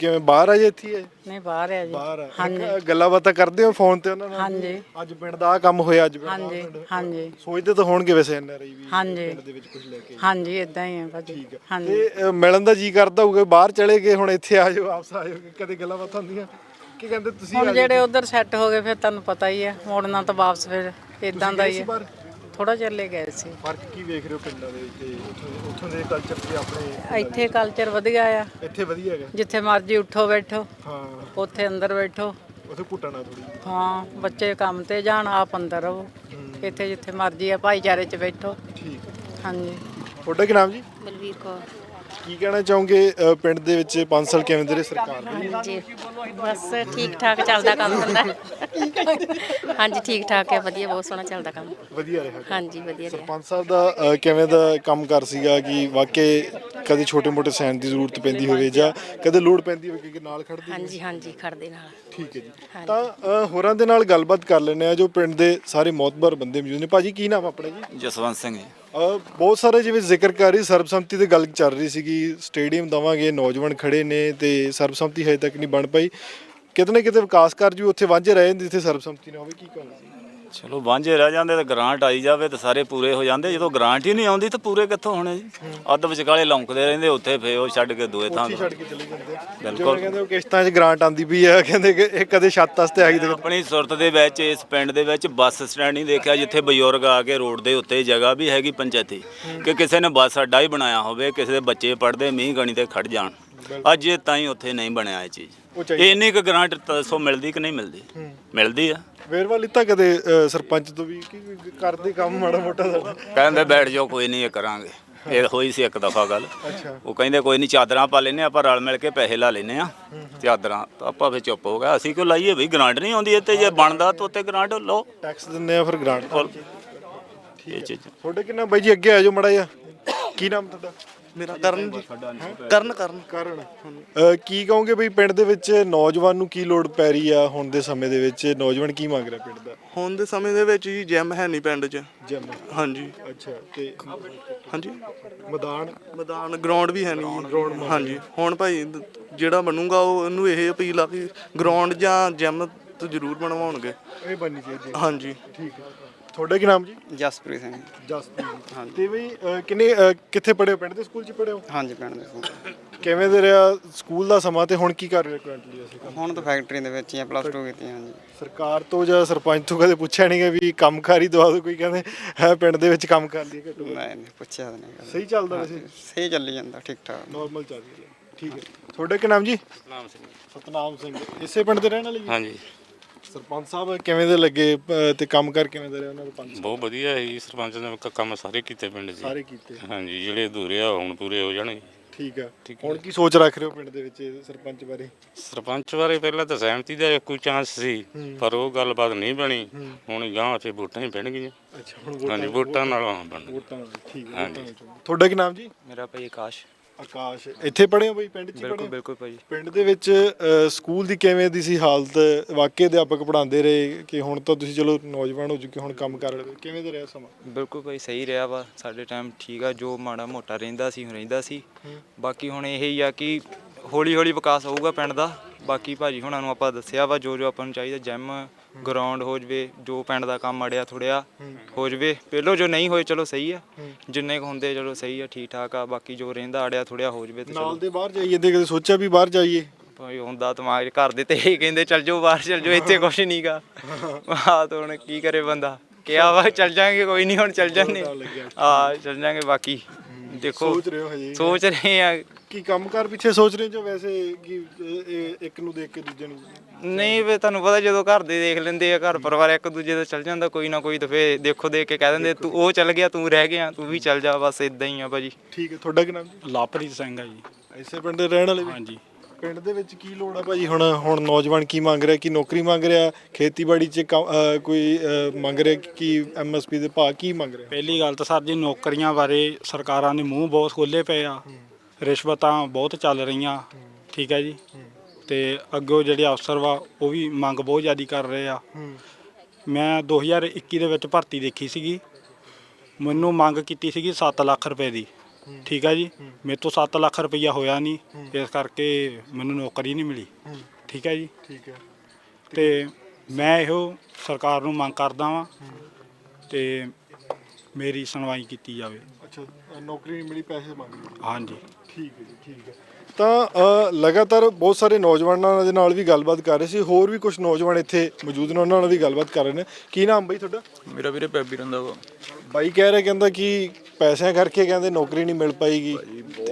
Speaker 1: ਕਿਵੇਂ ਬਾਹਰ ਆ ਜਾਂ ਇੱਥੇ ਹੀ?
Speaker 11: ਨਹੀਂ ਬਾਹਰ ਆ ਜੀ।
Speaker 1: ਬਾਹਰ ਆ। ਗੱਲਾਂ ਬਾਤਾਂ ਕਰਦੇ ਹੋ ਫੋਨ ਤੇ ਉਹਨਾਂ ਨਾਲ?
Speaker 11: ਹਾਂਜੀ।
Speaker 1: ਅੱਜ ਪਿੰਡ ਦਾ ਆ ਕੰਮ ਹੋਇਆ ਅੱਜ ਪਿੰਡ ਦਾ ਆਹ
Speaker 11: ਹਾਂਜੀ
Speaker 1: ਪਿੰਡ।
Speaker 11: ਹਾਂਜੀ।
Speaker 1: ਸੋਚਦੇ ਤਾਂ ਹੋਣਗੇ ਵੈਸੇ ਐਨ ਆਰ ਆਈ ਵੀ
Speaker 11: ਹਾਂਜੀ।
Speaker 1: ਪਿੰਡ ਦੇ ਵਿੱਚ ਕੁਝ ਲੈ ਕੇ।
Speaker 11: ਹਾਂਜੀ ਇਦਾਂ ਹੀ ਆ ਭਾਜੀ। ਹਾਂਜੀ।
Speaker 1: ਤੇ ਮਿਲਣ ਦਾ ਜੀ ਕਰਦਾ ਹੋਊਗਾ ਬਾਹਰ ਚਲੇ ਗਏ ਹੁਣ ਇੱਥੇ ਆ ਜਾਓ ਆਪਸ ਆ ਜਾਓ ਕਦੇ ਗੱਲਾਂ ਬਾਤਾਂ ਹੁੰਦੀਆਂ? ਕੀ ਕਹਿੰਦੇ ਤੁਸੀਂ
Speaker 11: ਹੁਣ
Speaker 1: ਆ
Speaker 11: ਜਿਹੜੇ ਉਧਰ ਸੈੱਟ ਹੋ ਗਏ ਫਿਰ ਤੁਹਾਨੂੰ ਪਤਾ ਹੀ ਹੈ ਮੋੜਨਾ ਤਾਂ ਵਾਪਸ ਫਿਰ ਇਦਾਂ ਦਾ ਹੀ ਥੋੜਾ ਚਿਰ ਲੈ ਗਏ ਸੀ।
Speaker 1: ਫ਼ਰਕ ਕੀ ਵੇਖ ਰਹੇ ਹੋ ਪਿੰਡਾਂ ਦੇ ਵਿੱਚ? ਤੇ ਉੱਥੋਂ ਉੱਥੋਂ ਦੇ ਕਲਚਰ ਤੇ ਆਪਣੇ
Speaker 11: ਇੱਥੇ ਕਲਚਰ ਵਧੀਆ ਆ।
Speaker 1: ਇੱਥੇ ਵਧੀਆ ਹੈਗਾ।
Speaker 11: ਜਿੱਥੇ ਮਰਜ਼ੀ ਉੱਠੋ ਬੈਠੋ।
Speaker 1: ਹਾਂ।
Speaker 11: ਉੱਥੇ ਅੰਦਰ ਬੈਠੋ।
Speaker 1: ਉੱਥੇ ਘੁੱਟਣਾ ਥੋੜੀ
Speaker 11: ਹਾਂ ਬੱਚੇ ਕੰਮ ਤੇ ਜਾਣ ਆਪ ਅੰਦਰ ਰਹੋ। ਇੱਥੇ ਜਿੱਥੇ ਮਰਜ਼ੀ ਆ ਭਾਈਚਾਰੇ 'ਚ ਬੈਠੋ।
Speaker 1: ਠੀਕ।
Speaker 11: ਹਾਂਜੀ।
Speaker 1: ਤੁਹਾਡਾ ਕੀ ਨਾਮ ਜੀ?
Speaker 12: ਬਲਵੀਰ ਕੌਰ।
Speaker 1: ਕੀ ਕਹਿਣਾ ਚਾਹੋਗੇ ਅ, ਪਿੰਡ ਦੇ ਵਿੱਚ 5 ਸਾਲ ਕਿਵੇਂ ਦੇ ਰਹੇ ਸਰਕਾਰ ਦੇ?
Speaker 12: ਹਾਂਜੀ ਬਸ ਠੀਕ ਠਾਕ ਚੱਲਦਾ ਕੰਮ ਹੁੰਦਾ। ਹਾਂਜੀ ਠੀਕ ਠਾਕ ਹੈ ਵਧੀਆ ਬਹੁਤ ਸੋਹਣਾ ਚੱਲਦਾ ਕੰਮ।
Speaker 1: ਵਧੀਆ ਰਿਹਾ।
Speaker 12: ਹਾਂਜੀ ਵਧੀਆ ਰਿਹਾ।
Speaker 1: ਸਰਪੰਚ ਸਾਹਿਬ ਦਾ ਅ, ਕਿਵੇਂ ਦਾ ਕੰਮ ਕਰ ਸੀਗਾ ਕਿ ਵਾਕਈ ਕਦੇ ਛੋਟੇ ਮੋਟੇ ਸੈਨ ਦੀ ਜ਼ਰੂਰਤ ਪੈਂਦੀ ਹੋਵੇ ਜਾਂ ਕਦੇ ਲੋੜ ਪੈਂਦੀ ਹੋਵੇ ਕਿ ਨਾਲ ਖੜਦੇ?
Speaker 12: ਹਾਂਜੀ ਹਾਂਜੀ ਖੜਦੇ ਨਾਲ।
Speaker 1: ਠੀਕ ਹੈ ਜੀ। ਤਾਂ ਅ, ਹੋਰਾਂ ਦੇ ਨਾਲ ਗੱਲਬਾਤ ਕਰ ਲੈਂਦੇ ਆ ਜੋ ਪਿੰਡ ਦੇ ਸਾਰੇ ਮੌਤਬਰ ਬੰਦੇ ਮੌਜੂਦ ਨੇ। ਭਾਜੀ ਕੀ ਨਾਮ ਆਪਣਾ ਜੀ?
Speaker 8: ਜਸਵੰਤ ਸਿੰਘ ਜੀ।
Speaker 1: ਅ, ਬਹੁਤ ਸਾਰੇ ਜਿਵੇਂ ਜ਼ਿਕਰ ਕਰ ਰਹੀ ਸਰਬਸੰਮਤੀ ਤੇ ਗੱਲ ਚੱਲ ਰਹੀ ਸੀਗੀ ਸਟੇਡੀਅਮ ਦਵਾਂਗੇ ਨੌਜਵਾਨ ਖੜੇ ਨੇ ਤੇ ਸਰਬਸੰਮਤੀ ਹਜੇ ਤੱਕ ਨਹੀਂ ਬਣ ਪਾਈ। ਕਿਤੇ ਨਾ ਕਿਤੇ ਵਿਕਾਸ ਕਾਰਜ ਵੀ ਉੱਥੇ ਵਾਂਝੇ ਰਹੇ ਨੇ ਜਿੱਥੇ ਸਰਬਸੰਮਤੀ ਨਾ ਹੋਵੇ ਕੀ ਕਹੋਗੇ
Speaker 13: ਚਲੋ ਵਾਂਝੇ ਰਹਿ ਜਾਂਦੇ ਤੇ ਗ੍ਰਾਂਟ ਆਈ ਜਾਵੇ ਤੇ ਸਾਰੇ ਪੂਰੇ ਹੋ ਜਾਂਦੇ। ਜਦੋਂ ਗ੍ਰਾਂਟ ਹੀ ਨਹੀਂ ਆਉਂਦੀ ਤਾਂ ਪੂਰੇ ਕਿੱਥੋਂ ਹੋਣੇ ਜੀ? ਅੱਧ ਵਿਚਕਾਲੇ ਲੌਂਕਦੇ ਰਹਿੰਦੇ ਉੱਥੇ ਫੇ ਉਹ ਛੱਡ ਕੇ ਦੂਏ ਥਾਂ
Speaker 1: ਕੀ ਛੱਡ ਕੇ ਚਲੇ ਜਾਂਦੇ ਆ। ਜਿਵੇਂ
Speaker 13: ਬਿਲਕੁਲ
Speaker 1: ਕਹਿੰਦੇ ਉਹ ਕਿਸ਼ਤਾਂ 'ਚ ਗ੍ਰਾਂਟ ਆਂਦੀ ਪਈ ਆ ਕਹਿੰਦੇ ਕਿ ਇਹ ਕਦੇ ਛੱਤ ਵਾਸਤੇ ਆਈ ਤੇ
Speaker 13: ਆਪਣੀ ਸੁਰਤ ਦੇ ਵਿੱਚ ਇਸ ਪਿੰਡ ਦੇ ਵਿੱਚ ਬੱਸ ਸਟੈਂਡ ਨਹੀਂ ਦੇਖਿਆ ਜਿੱਥੇ ਬਜ਼ੁਰਗ ਆ ਕੇ ਰੋਡ ਦੇ ਉੱਤੇ ਜਗ੍ਹਾ ਵੀ ਹੈਗੀ ਪੰਚਾਇਤੀ ਕਿ ਕਿਸੇ ਨੇ ਬੱਸ ਅੱਡਾ ਹੀ ਬਣਾਇਆ ਹੋਵੇ ਕਿਸੇ ਦੇ ਬੱਚੇ ਪੜਦੇ ਮੀਂਹ ਗਣੀ ਤੇ ਖੜ ਜਾਣ। ਅੱਜ ਇਹ ਤਾਂ ਹੀ ਉੱਥੇ ਨਹੀਂ ਬਣਿਆ ਇਹ ਚੀਜ਼।
Speaker 1: ਚਾਹੀਦਾ।
Speaker 13: ਇੰਨੀ ਕੁ ਗ੍ਰਾਂਟ ਦੱਸੋ ਮਿਲਦੀ ਕਿ ਨਹੀਂ ਮਿਲਦੀ? ਮਿਲਦੀ ਆ।
Speaker 1: ਵੇਰਵਾ ਲਿੱਤਾ ਕਦੇ ਅ, ਸਰਪੰਚ ਤੋਂ ਵੀ? ਕਿ ਕਰਦੇ ਕੰਮ ਮਾੜਾ ਮੋਟਾ ਸਾਡਾ
Speaker 13: ਕਹਿੰਦੇ ਬੈਠ ਜਾਓ ਕੋਈ ਨਹੀਂ ਇਹ ਕਰਾਂਗੇ। ਇਹ ਹੋਈ ਸੀ ਇੱਕ ਦਫਾ ਗੱਲ। ਉਹ ਕਹਿੰਦੇ ਕੋਈ ਨਹੀਂ ਚਾਦਰਾਂ ਪਾ ਲੈਨੇ ਆਪਾਂ ਰਲ ਮਿਲ ਕੇ ਪੈਸੇ ਲਾ ਲੈਨੇ ਆ ਚਾਦਰਾਂ ਤਾਂ ਆਪਾਂ ਫੇ ਚੁੱਪ ਹੋ ਗਿਆ ਅਸੀਂ ਕਿਉਂ ਲਾਈਏ ਬਈ? ਗ੍ਰਾਂਟ ਨਹੀਂ ਆਉਂਦੀ ਇੱਥੇ ਜੇ ਬਣਦਾ ਤਾਂ ਉੱਤੇ ਗ੍ਰਾਂਟ ਲਓ।
Speaker 1: ਟੈਕਸ ਦਿੰਦੇ ਆ ਫਿਰ ਗ੍ਰਾਂਟ।
Speaker 13: ਇਹ ਚੀਜ਼।
Speaker 1: ਤੁਹਾਡੇ ਕਿੰਨਾ ਬਾਈ ਜੀ ਅੱਗੇ ਆ ਜਾਓ ਮੜਾ ਜਿਹਾ। ਕੀ ਨਾਮ ਤੁਹਾਡਾ?
Speaker 6: ਮੇਰਾ ਕਰਨ ਜੀ। ਕਰਨ ਕਰਨ।
Speaker 1: ਕਾਰਨ ਅ, ਕੀ ਕਹੋਗੇ ਬਈ ਪਿੰਡ ਦੇ ਵਿੱਚ ਨੌਜਵਾਨ ਨੂੰ ਕੀ ਲੋੜ ਪੈ ਰਹੀ ਆ ਹੁਣ ਦੇ ਸਮੇਂ ਦੇ ਵਿੱਚ? ਨੌਜਵਾਨ ਕੀ ਮੰਗ ਰਿਹਾ ਪਿੰਡ ਦਾ?
Speaker 6: ਹੁਣ ਦੇ ਸਮੇਂ ਦੇ ਵਿੱਚ ਜੀ ਜਿਮ ਹੈ ਨਹੀਂ ਪਿੰਡ 'ਚ।
Speaker 1: ਜਿਮ
Speaker 6: ਹਾਂਜੀ।
Speaker 1: ਅੱਛਾ ਤੇ
Speaker 6: ਹਾਂਜੀ।
Speaker 1: ਮੈਦਾਨ?
Speaker 6: ਮੈਦਾਨ ਗਰਾਊਂਡ ਵੀ ਹੈ ਨਹੀਂ। ਜੀ ਹਾਂਜੀ। ਹੁਣ ਭਾਈ ਜਿਹੜਾ ਬਣੂਗਾ ਉਹ ਉਹਨੂੰ ਇਹ ਅਪੀਲ ਆ ਕਿ ਗਰਾਊਂਡ ਜਾਂ ਜਿਮ ਤਾਂ ਜ਼ਰੂਰ ਬਣਵਾਉਣਗੇ।
Speaker 1: ਇਹ ਬਣਨੀ ਚਾਹੀਦੀ ਹੈ।
Speaker 6: ਹਾਂਜੀ।
Speaker 1: ਠੀਕ ਹੈ। ਤੁਹਾਡਾ ਕੀ ਨਾਮ ਜੀ?
Speaker 6: ਜਸਪ੍ਰੀਤ ਸਿੰਘ।
Speaker 1: ਜਸਪ੍ਰੀਤ ਤੇ ਬਈ ਕਿੰਨੇ ਕਿੱਥੇ ਪੜ੍ਹੇ ਹੋ? ਪਿੰਡ ਦੇ ਸਕੂਲ 'ਚ ਪੜ੍ਹੇ ਹੋ?
Speaker 6: ਹਾਂਜੀ ਪਿੰਡ ਦੇ
Speaker 1: ਕਿਵੇਂ ਦੇ ਰਿਹਾ ਸਕੂਲ ਦਾ ਸਮਾਂ ਤੇ ਹੁਣ ਕੀ ਕਰ ਰਹੇ ਕਰੰਟਲੀ ਅਸੀਂ?
Speaker 6: ਹੁਣ ਤਾਂ ਫੈਕਟਰੀ ਦੇ ਵਿੱਚ ਹੀ ਆ ਪਲੱਸ 2 ਕੀਤੀ ਹਾਂਜੀ।
Speaker 1: ਸਰਕਾਰ ਤੋਂ ਜਾਂ ਸਰਪੰਚ ਤੋਂ ਕਦੇ ਪੁੱਛਿਆ ਨਹੀਂ ਵੀ ਕੰਮਕਾਰੀ ਦਵਾ ਦਿਓ ਕੋਈ ਕਹਿੰਦੇ ਹੈ ਪਿੰਡ ਦੇ ਵਿੱਚ ਕੰਮ ਕਰ ਲਈਏ ਘੱਟੋ ਘੱਟ।
Speaker 6: ਨਹੀਂ ਪੁੱਛਿਆ ਤਾਂ ਨਹੀਂ
Speaker 1: ਸਹੀ ਚੱਲਦਾ ਵੈਸੇ?
Speaker 6: ਸਹੀ ਚੱਲੀ ਜਾਂਦਾ ਠੀਕ ਠਾਕ।
Speaker 1: ਨਾਰਮਲ ਚੱਲ ਰਿਹਾ ਠੀਕ ਹੈ। ਤੁਹਾਡਾ ਕੀ ਨਾਮ ਜੀ?
Speaker 8: ਸਤਨਾਮ ਸਿੰਘ।
Speaker 1: ਸਤਨਾਮ ਸਿੰਘ। ਇਸੇ ਪਿੰਡ ਦੇ ਰਹਿਣ ਵਾਲੇ ਜੀ?
Speaker 8: ਹਾਂਜੀ।
Speaker 1: ਸਰਪੰਚ ਸਾਹਿਬ ਕਿਵੇਂ ਦੇ ਲੱਗੇ ਤੇ ਕੰਮ ਕਰ ਕਿਵੇਂ ਦੇ ਰਹੇ ਉਹਨਾਂ ਦੇ ਪੰਜ
Speaker 8: ਬਹੁਤ ਵਧੀਆ ਹੈ ਜੀ ਸਰਪੰਚ ਨੇ ਕ- ਕੰਮ ਸਾਰੇ ਕੀਤੇ ਪਿੰਡ 'ਚ
Speaker 1: ਸਾਰੇ ਕੀਤੇ।
Speaker 8: ਹਾਂਜੀ ਜਿਹੜੇ ਅਧੂਰੇ ਆ ਹੁਣ ਪੂਰੇ ਹੋ ਜਾਣਗੇ
Speaker 1: ਠੀਕ ਆ।
Speaker 8: ਠੀਕ।
Speaker 1: ਹੁਣ ਕੀ ਸੋਚ ਰੱਖ ਰਹੇ ਹੋ ਪਿੰਡ ਦੇ ਵਿੱਚ ਇਹ ਸਰਪੰਚ ਬਾਰੇ?
Speaker 8: ਸਰਪੰਚ ਬਾਰੇ ਪਹਿਲਾਂ ਤਾਂ ਸਹਿਮਤੀ ਦਾ ਕੋਈ ਚਾਂਸ ਸੀ ਪਰ ਉਹ ਗੱਲਬਾਤ ਨਹੀਂ ਬਣੀ। ਹੁਣ ਗਾਂ ਤੇ ਵੋਟਾਂ ਹੀ ਪੈਣਗੀਆਂ।
Speaker 1: ਅੱਛਾ ਹੁਣ
Speaker 8: ਹਾਂਜੀ ਵੋਟਾਂ ਨਾਲ ਹਾਂ ਬਣ
Speaker 1: ਵੋਟਾਂ ਨਾਲ, ਠੀਕ
Speaker 8: ਹਾਂਜੀ।
Speaker 1: ਵੋਟਾਂ ਚੁਣੋ। ਤੁਹਾਡਾ ਕੀ ਨਾਮ ਜੀ?
Speaker 6: ਮੇਰਾ ਭਾਈ ਆਕਾਸ਼।
Speaker 1: ਆਕਾਸ਼ ਇੱਥੇ ਪੜ੍ਹੇ ਹੋ ਬਈ? ਪਿੰਡ 'ਚ ਹੀ ਪੜ੍ਹੇ ਹੋ?
Speaker 6: ਬਿਲਕੁਲ ਭਾਈ
Speaker 1: ਪਿੰਡ ਦੇ ਵਿੱਚ ਅ, ਸਕੂਲ ਦੀ ਕਿਵੇਂ ਦੀ ਸੀ ਹਾਲਤ? ਵਾਕਈ ਅਧਿਆਪਕ ਪੜ੍ਹਾਉਂਦੇ ਰਹੇ ਕਿ ਹੁਣ ਤਾਂ ਤੁਸੀਂ ਚਲੋ ਨੌਜਵਾਨ ਹੋ ਚੁੱਕੇ ਹੁਣ ਕੰਮ ਕਰ ਰਹੇ ਹੋ। ਕਿਵੇਂ ਦਾ ਰਿਹਾ ਸਮਾਂ?
Speaker 6: ਬਿਲਕੁਲ ਭਾਈ ਸਹੀ ਰਿਹਾ ਵਾ। ਸਾਡੇ ਟਾਈਮ ਠੀਕ ਆ ਜੋ ਮਾੜਾ ਮੋਟਾ ਰਹਿੰਦਾ ਸੀ ਹੁਣ ਰਹਿੰਦਾ ਸੀ। ਬਾਕੀ ਹੁਣ ਇਹ ਹੀ ਆ ਕਿ ਹੌਲੀ ਹੌਲੀ ਵਿਕਾਸ ਹੋਊਗਾ ਪਿੰਡ ਦਾ। ਬਾਕੀ ਭਾਜੀ ਹੁਣਾਂ ਨੂੰ ਆਪਾਂ ਦੱਸਿਆ ਵਾ ਜੋ ਜੋ ਆਪਾਂ ਨੂੰ ਚਾਹੀਦਾ ਜਿਮ ਗਰਾਊਂਡ ਹੋ ਜਵੇ ਜੋ ਪਿੰਡ ਦਾ ਕੰਮ ਅੜਿਆ ਥੋੜਿਆ ਹੋ। ਜਵੇ। ਪਹਿਲੋ ਜੋ ਨਹੀਂ ਹੋਏ ਚਲੋ ਸਹੀ ਆ। ਜਿੰਨੇ ਕੁ ਹੁੰਦੇ ਚਲੋ ਸਹੀ ਆ ਠੀਕ ਠਾਕ ਆ। ਬਾਕੀ ਜੋ ਰਹਿੰਦਾ ਅੜਿਆ ਥੋੜਿਆ ਹੋ ਜਵੇ ਤੇ
Speaker 1: ਨਾਲ
Speaker 6: ਚਲੋ
Speaker 1: ਦੇ ਬਾਹਰ ਜਾਈਏ ਤੇ ਕਦੇ ਸੋਚਿਆ ਵੀ ਬਾਹਰ ਜਾਈਏ।
Speaker 6: ਭਾਈ ਹੁੰਦਾ ਦਿਮਾਗ 'ਚ ਘਰ ਦੇ ਤੇ ਇਹੀ ਕਹਿੰਦੇ ਚੱਲ ਜਾਓ ਬਾਹਰ ਚੱਲ ਜਾਓ ਇੱਥੇ ਕੁਛ ਨਹੀਂਗਾ ਆ ਤਾਂ ਹੁਣ ਕੀ ਕਰੇ ਬੰਦਾ? ਕਿਹਾ ਵਾ ਚੱਲ ਜਾਾਂਗੇ ਕੋਈ ਨਹੀਂ ਹੁਣ ਚੱਲ ਜਾਂਦੇ ਆ ਚੱਲ ਜਾਾਂਗੇ ਬਾਕੀ ਦੇਖੋ
Speaker 1: ਸੋਚ ਰਹੇ ਹੋ ਹਜੇ।
Speaker 6: ਸੋਚ ਰਹੇ ਆ
Speaker 1: ਕੀ ਕੰਮਕਾਰ ਪਿੱਛੇ ਸੋਚ ਰਹੇ ਜਾਂ ਵੈਸੇ ਕਿ ਅ, ਇਹ ਇੱਕ ਨੂੰ ਦੇਖ ਕੇ ਦੂਜੇ ਨੂੰ?
Speaker 6: ਨਹੀਂ ਵੇ ਤੁਹਾਨੂੰ ਪਤਾ ਜਦੋਂ ਘਰ ਦੇ ਦੇਖ ਲੈਂਦੇ ਆ ਘਰ ਪਰਿਵਾਰ ਇੱਕ ਦੂਜੇ ਦਾ ਚੱਲ ਜਾਂਦਾ ਕੋਈ ਨਾ ਕੋਈ ਤਾਂ ਫੇ ਦੇਖੋ ਦੇਖ ਕੇ ਕਹਿ ਦਿੰਦੇ ਤੂੰ ਉਹ ਚੱਲ ਗਿਆ ਤੂੰ ਰਹਿ ਗਿਆ ਤੂੰ ਵੀ ਚੱਲ ਜਾ ਬਸ ਇਦਾਂ ਹੀ ਆ ਭਾਜੀ।
Speaker 1: ਠੀਕ ਹੈ ਤੁਹਾਡਾ ਕੀ ਨਾਮ ਜੀ?
Speaker 14: ਲਾਪਰੀਤ ਸਿੰਘ ਆ ਜੀ।
Speaker 1: ਇਸੇ ਪਿੰਡ ਦੇ ਰਹਿਣ ਵਾਲੇ ਵੀ?
Speaker 14: ਹਾਂਜੀ।
Speaker 1: ਪਿੰਡ ਦੇ ਵਿੱਚ ਕੀ ਲੋੜ ਆ ਭਾਜੀ? ਹੁਣ ਹੁਣ ਨੌਜਵਾਨ ਕੀ ਮੰਗ ਰਿਹਾ ਕੀ ਨੌਕਰੀ ਮੰਗ ਰਿਹਾ? ਖੇਤੀਬਾੜੀ 'ਚ ਕੰਮ- ਕੋਈ ਮੰਗ ਰਿਹਾ ਕਿ ਐਮਐਸਪੀ ਦੇ ਭਾਅ ਕੀ ਮੰਗ ਰਿਹਾ?
Speaker 14: ਪਹਿਲੀ ਗੱਲ ਤਾਂ ਸਰ ਜੀ ਨੌਕਰੀਆਂ ਬਾਰੇ ਸਰਕਾਰਾਂ ਨੇ ਮੂੰਹ ਬਹੁਤ ਖੋਲੇ ਪਏ ਆ। ਰਿਸ਼ਵਤਾਂ ਬਹੁਤ ਚੱਲ ਰਹੀਆਂ। ਠੀਕ ਹੈ ਜੀ। ਤੇ ਅੱਗੋਂ ਜਿਹੜੇ ਅਫਸਰ ਵਾ ਉਹ ਵੀ ਮੰਗ ਬਹੁਤ ਜ਼ਿਆਦੀ ਕਰ ਰਹੇ ਆ। ਮੈਂ 2021 ਦੇ ਵਿੱਚ ਭਰਤੀ ਦੇਖੀ ਸੀਗੀ। ਮੈਨੂੰ ਮੰਗ ਕੀਤੀ ਸੀਗੀ 7 ਲੱਖ ਰੁਪਏ ਦੀ। ਠੀਕ ਹੈ ਜੀ? ਮੇਰੇ ਤੋਂ 7 ਲੱਖ ਰੁਪਈਆ ਹੋਇਆ ਨਹੀਂ। ਇਸ ਕਰਕੇ ਮੈਨੂੰ ਨੌਕਰੀ ਨਹੀਂ ਮਿਲੀ। ਠੀਕ ਹੈ ਜੀ?
Speaker 1: ਠੀਕ ਹੈ
Speaker 14: ਤੇ ਮੈਂ ਇਹੋ ਸਰਕਾਰ ਨੂੰ ਮੰਗ ਕਰਦਾ ਵਾਂ ਤੇ ਮੇਰੀ ਸੁਣਵਾਈ ਕੀਤੀ ਜਾਵੇ।
Speaker 1: ਅੱਛਾ ਨੌਕਰੀ ਨਹੀਂ ਮਿਲੀ ਪੈਸੇ ਮੰਗ।
Speaker 14: ਹਾਂਜੀ।
Speaker 1: ਠੀਕ ਹੈ ਜੀ ਠੀਕ ਹੈ। ਤਾਂ ਲਗਾਤਾਰ ਬਹੁਤ ਸਾਰੇ ਨੌਜਵਾਨਾਂ ਦੇ ਨਾਲ ਵੀ ਗੱਲਬਾਤ ਕਰ ਰਹੇ ਸੀ ਹੋਰ ਵੀ ਕੁਝ ਨੌਜਵਾਨ ਇੱਥੇ ਮੌਜੂਦ ਨੇ ਉਹਨਾਂ ਨਾਲ ਵੀ ਗੱਲਬਾਤ ਕਰ ਰਹੇ ਨੇ। ਕੀ ਨਾਮ ਬਈ ਤੁਹਾਡਾ?
Speaker 8: ਮੇਰਾ ਵੀਰੇ ਪੈਬੀ ਰੰਦਾ ਵਾ
Speaker 1: ਬਾਈ ਕਹਿ ਰਿਹਾ ਕਹਿੰਦਾ ਕਿ ਪੈਸਿਆਂ ਕਰਕੇ ਕਹਿੰਦੇ ਨੌਕਰੀ ਨਹੀਂ ਮਿਲ ਪਾਏਗੀ।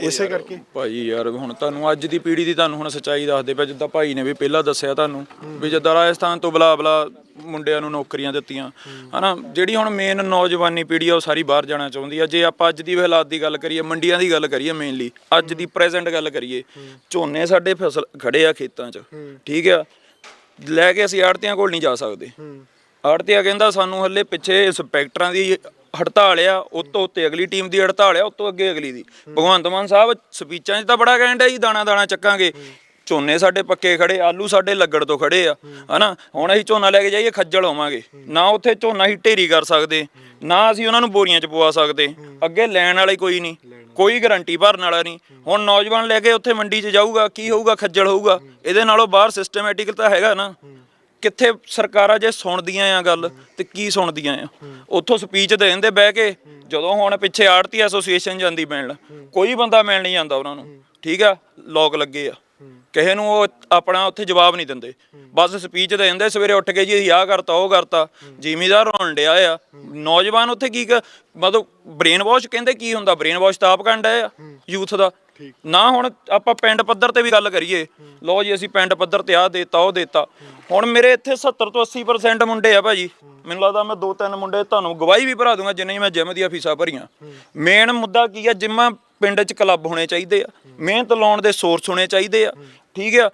Speaker 1: ਇਸੇ ਕਰਕੇ?
Speaker 8: ਭਾਈ ਯਾਰ ਹੁਣ ਤੁਹਾਨੂੰ ਅੱਜ ਦੀ ਪੀੜ੍ਹੀ ਦੀ ਤੁਹਾਨੂੰ ਹੁਣ ਸੱਚਾਈ ਦੱਸਦੇ ਪਿਆ ਜਿੱਦਾਂ ਭਾਈ ਨੇ ਵੀ ਪਹਿਲਾਂ ਦੱਸਿਆ ਤੁਹਾਨੂੰ ਵੀ ਜਿੱਦਾਂ ਰਾਜਸਥਾਨ ਤੋਂ ਬਲਾ ਬਲਾ ਮੁੰਡਿਆਂ ਨੂੰ ਨੌਕਰੀਆਂ ਦਿੱਤੀਆਂ। ਹਨਾ, ਜਿਹੜੀ ਹੁਣ ਮੇਨ ਨੌਜਵਾਨੀ ਪੀੜ੍ਹੀ ਆ, ਉਹ ਸਾਰੀ ਬਾਹਰ ਜਾਣਾ ਚਾਹੁੰਦੀ ਆ। ਜੇ ਆਪਾਂ ਅੱਜ ਦੀ ਹਾਲਾਤ ਦੀ ਗੱਲ ਕਰੀਏ, ਮੰਡੀਆਂ ਦੀ ਗੱਲ ਕਰੀਏ ਮੇਨਲੀ ਅੱਜ ਦੀ ਪ੍ਰੈਜ਼ੈਂਟ ਗੱਲ ਕਰੀਏ, ਝੋਨੇ ਸਾਡੇ ਫਸਲ ਖੜੇ ਆ ਖੇਤਾਂ 'ਚ, ਠੀਕ ਆ? ਲੈ ਕੇ ਅਸੀਂ ਆੜਤੀਆਂ ਕੋਲ ਨਹੀਂ ਜਾ ਸਕਦੇ। ਆੜਤੀਆ ਕਹਿੰਦਾ ਸਾਨੂੰ ਹੱਲੇ ਪਿੱਛੇ ਇੰਸਪੈਕਟਰਾਂ ਦੀ ਹੜਤਾਲ ਆ ਉਹ ਉੱਤੇ ਅਗਲੀ ਟੀਮ ਦੀ ਹੜਤਾਲ ਆ ਉਹ ਅੱਗੇ ਅਗਲੀ ਦੀ। ਭਗਵੰਤ ਮਾਨ ਸਾਹਿਬ, ਸਪੀਚਾਂ 'ਚ ਤਾਂ ਬੜਾ ਕਹਿੰਦਾ ਜੀ ਦਾਣਾ ਦਾਣਾ ਚੱਕਾਂਗੇ। ਝੋਨੇ ਸਾਡੇ ਪੱਕੇ ਖੜੇ ਆਲੂ ਸਾਡੇ ਲੱਗੜ ਤੋਂ ਖੜੇ ਆ ਹਨਾ? ਹੁਣ ਅਸੀਂ ਝੋਨਾ ਲੈ ਕੇ ਜਾਈਏ ਖੱਜਲ ਹੋਵਾਂਗੇ। ਨਾ ਉੱਥੇ ਝੋਨਾ ਹੀ ਢੇਰੀ ਕਰ ਸਕਦੇ ਨਾ ਅਸੀਂ ਉਹਨਾਂ ਨੂੰ ਬੋਰੀਆਂ 'ਚ ਪਵਾ ਸਕਦੇ। ਅੱਗੇ ਲੈਣ ਵਾਲਾ ਕੋਈ ਨਹੀਂ ਕੋਈ ਗਾਰੰਟੀ ਭਰਨ ਵਾਲਾ ਨਹੀਂ। ਹੁਣ ਨੌਜਵਾਨ ਲੈ ਕੇ ਉੱਥੇ ਮੰਡੀ 'ਚ ਜਾਊਗਾ ਕੀ ਹੋਊਗਾ ਖੱਜਲ ਹੋਊਗਾ? ਇਹਦੇ ਨਾਲੋਂ ਬਾਹਰ ਸਿਸਟਮੈਟਿਕ ਤਾਂ ਹੈਗਾ ਨਾ। ਕਿੱਥੇ ਸਰਕਾਰਾਂ ਜੇ ਸੁਣਦੀਆਂ ਆ ਗੱਲ ਤੇ ਕੀ ਸੁਣਦੀਆਂ ਆ? ਉੱਥੋਂ ਸਪੀਚ ਦੇ ਦਿੰਦੇ ਬਹਿ ਕੇ ਜਦੋਂ ਹੁਣ ਪਿੱਛੇ ਆੜਤੀ ਐਸੋਸੀਏਸ਼ਨ ਜਾਂਦੀ ਮਿਲਣ ਕੋਈ ਬੰਦਾ ਮਿਲਣ ਨਹੀਂ ਜਾਂਦਾ ਉਹਨਾਂ ਨੂੰ। ਠੀਕ ਆ? ਲੋਕ ਲੱਗੇ ਆ। ਕਿਸੇ ਨੂੰ ਉਹ ਆਪਣਾ ਉੱਥੇ ਜਵਾਬ ਨਹੀਂ ਦਿੰਦੇ। ਬਸ ਸਪੀਚ ਦੇ ਦਿੰਦੇ ਸਵੇਰੇ ਉੱਠ ਕੇ ਜੀ ਅਸੀਂ ਆਹ ਕਰਤਾ ਉਹ ਕਰਤਾ। ਜ਼ਿਮੀਦਾਰ ਹੋਣ ਡਿਆ ਆ। ਨੌਜਵਾਨ ਉੱਥੇ ਕੀ ਕ- ਮਤਲਬ ਬ੍ਰੇਨ ਵਾਸ਼ ਕਹਿੰਦੇ ਕੀ ਹੁੰਦਾ? ਬ੍ਰੇਨ ਵਾਸ਼ ਤਾਂ ਆਪ ਕਰਨ ਆ ਯੂਥ ਦਾ। ਨਾ ਹੁਣ ਆਪਾਂ ਪਿੰਡ ਪੱਧਰ ਤੇ ਵੀ ਗੱਲ ਕਰੀਏ। ਲਓ ਜੀ ਅਸੀਂ ਪਿੰਡ ਪੱਧਰ ਤੇ ਆਹ ਦੇਤਾ ਉਹ ਦੇਤਾ। ਹੁਣ ਮੇਰੇ ਇੱਥੇ 70 ਤੋਂ 80% ਮੁੰਡੇ ਆ ਭਾਜੀ। ਮੈਨੂੰ ਲੱਗਦਾ ਮੈਂ ਦੋ ਤਿੰਨ ਮੁੰਡੇ ਤੁਹਾਨੂੰ ਗਵਾਹੀ ਵੀ ਭਰਾ ਦੂੰਗਾ ਜਿੰਨੇ ਮੈਂ ਜਿਮ ਦੀਆਂ ਫੀਸਾਂ ਭਰੀਆਂ। ਮੇਨ ਮੁੱਦਾ ਕੀ ਆ ਜਿੰਮਾਂ ਪਿੰਡ 'ਚ ਕਲੱਬ ਹੋਣੇ ਚਾਹੀਦੇ ਆ ਮਿਹਨਤ ਲਾਉਣ ਦੇ ਸੋਰਸ ਹੋਣੇ ਚਾਹੀਦੇ ਆ ਠੀਕ ਆ?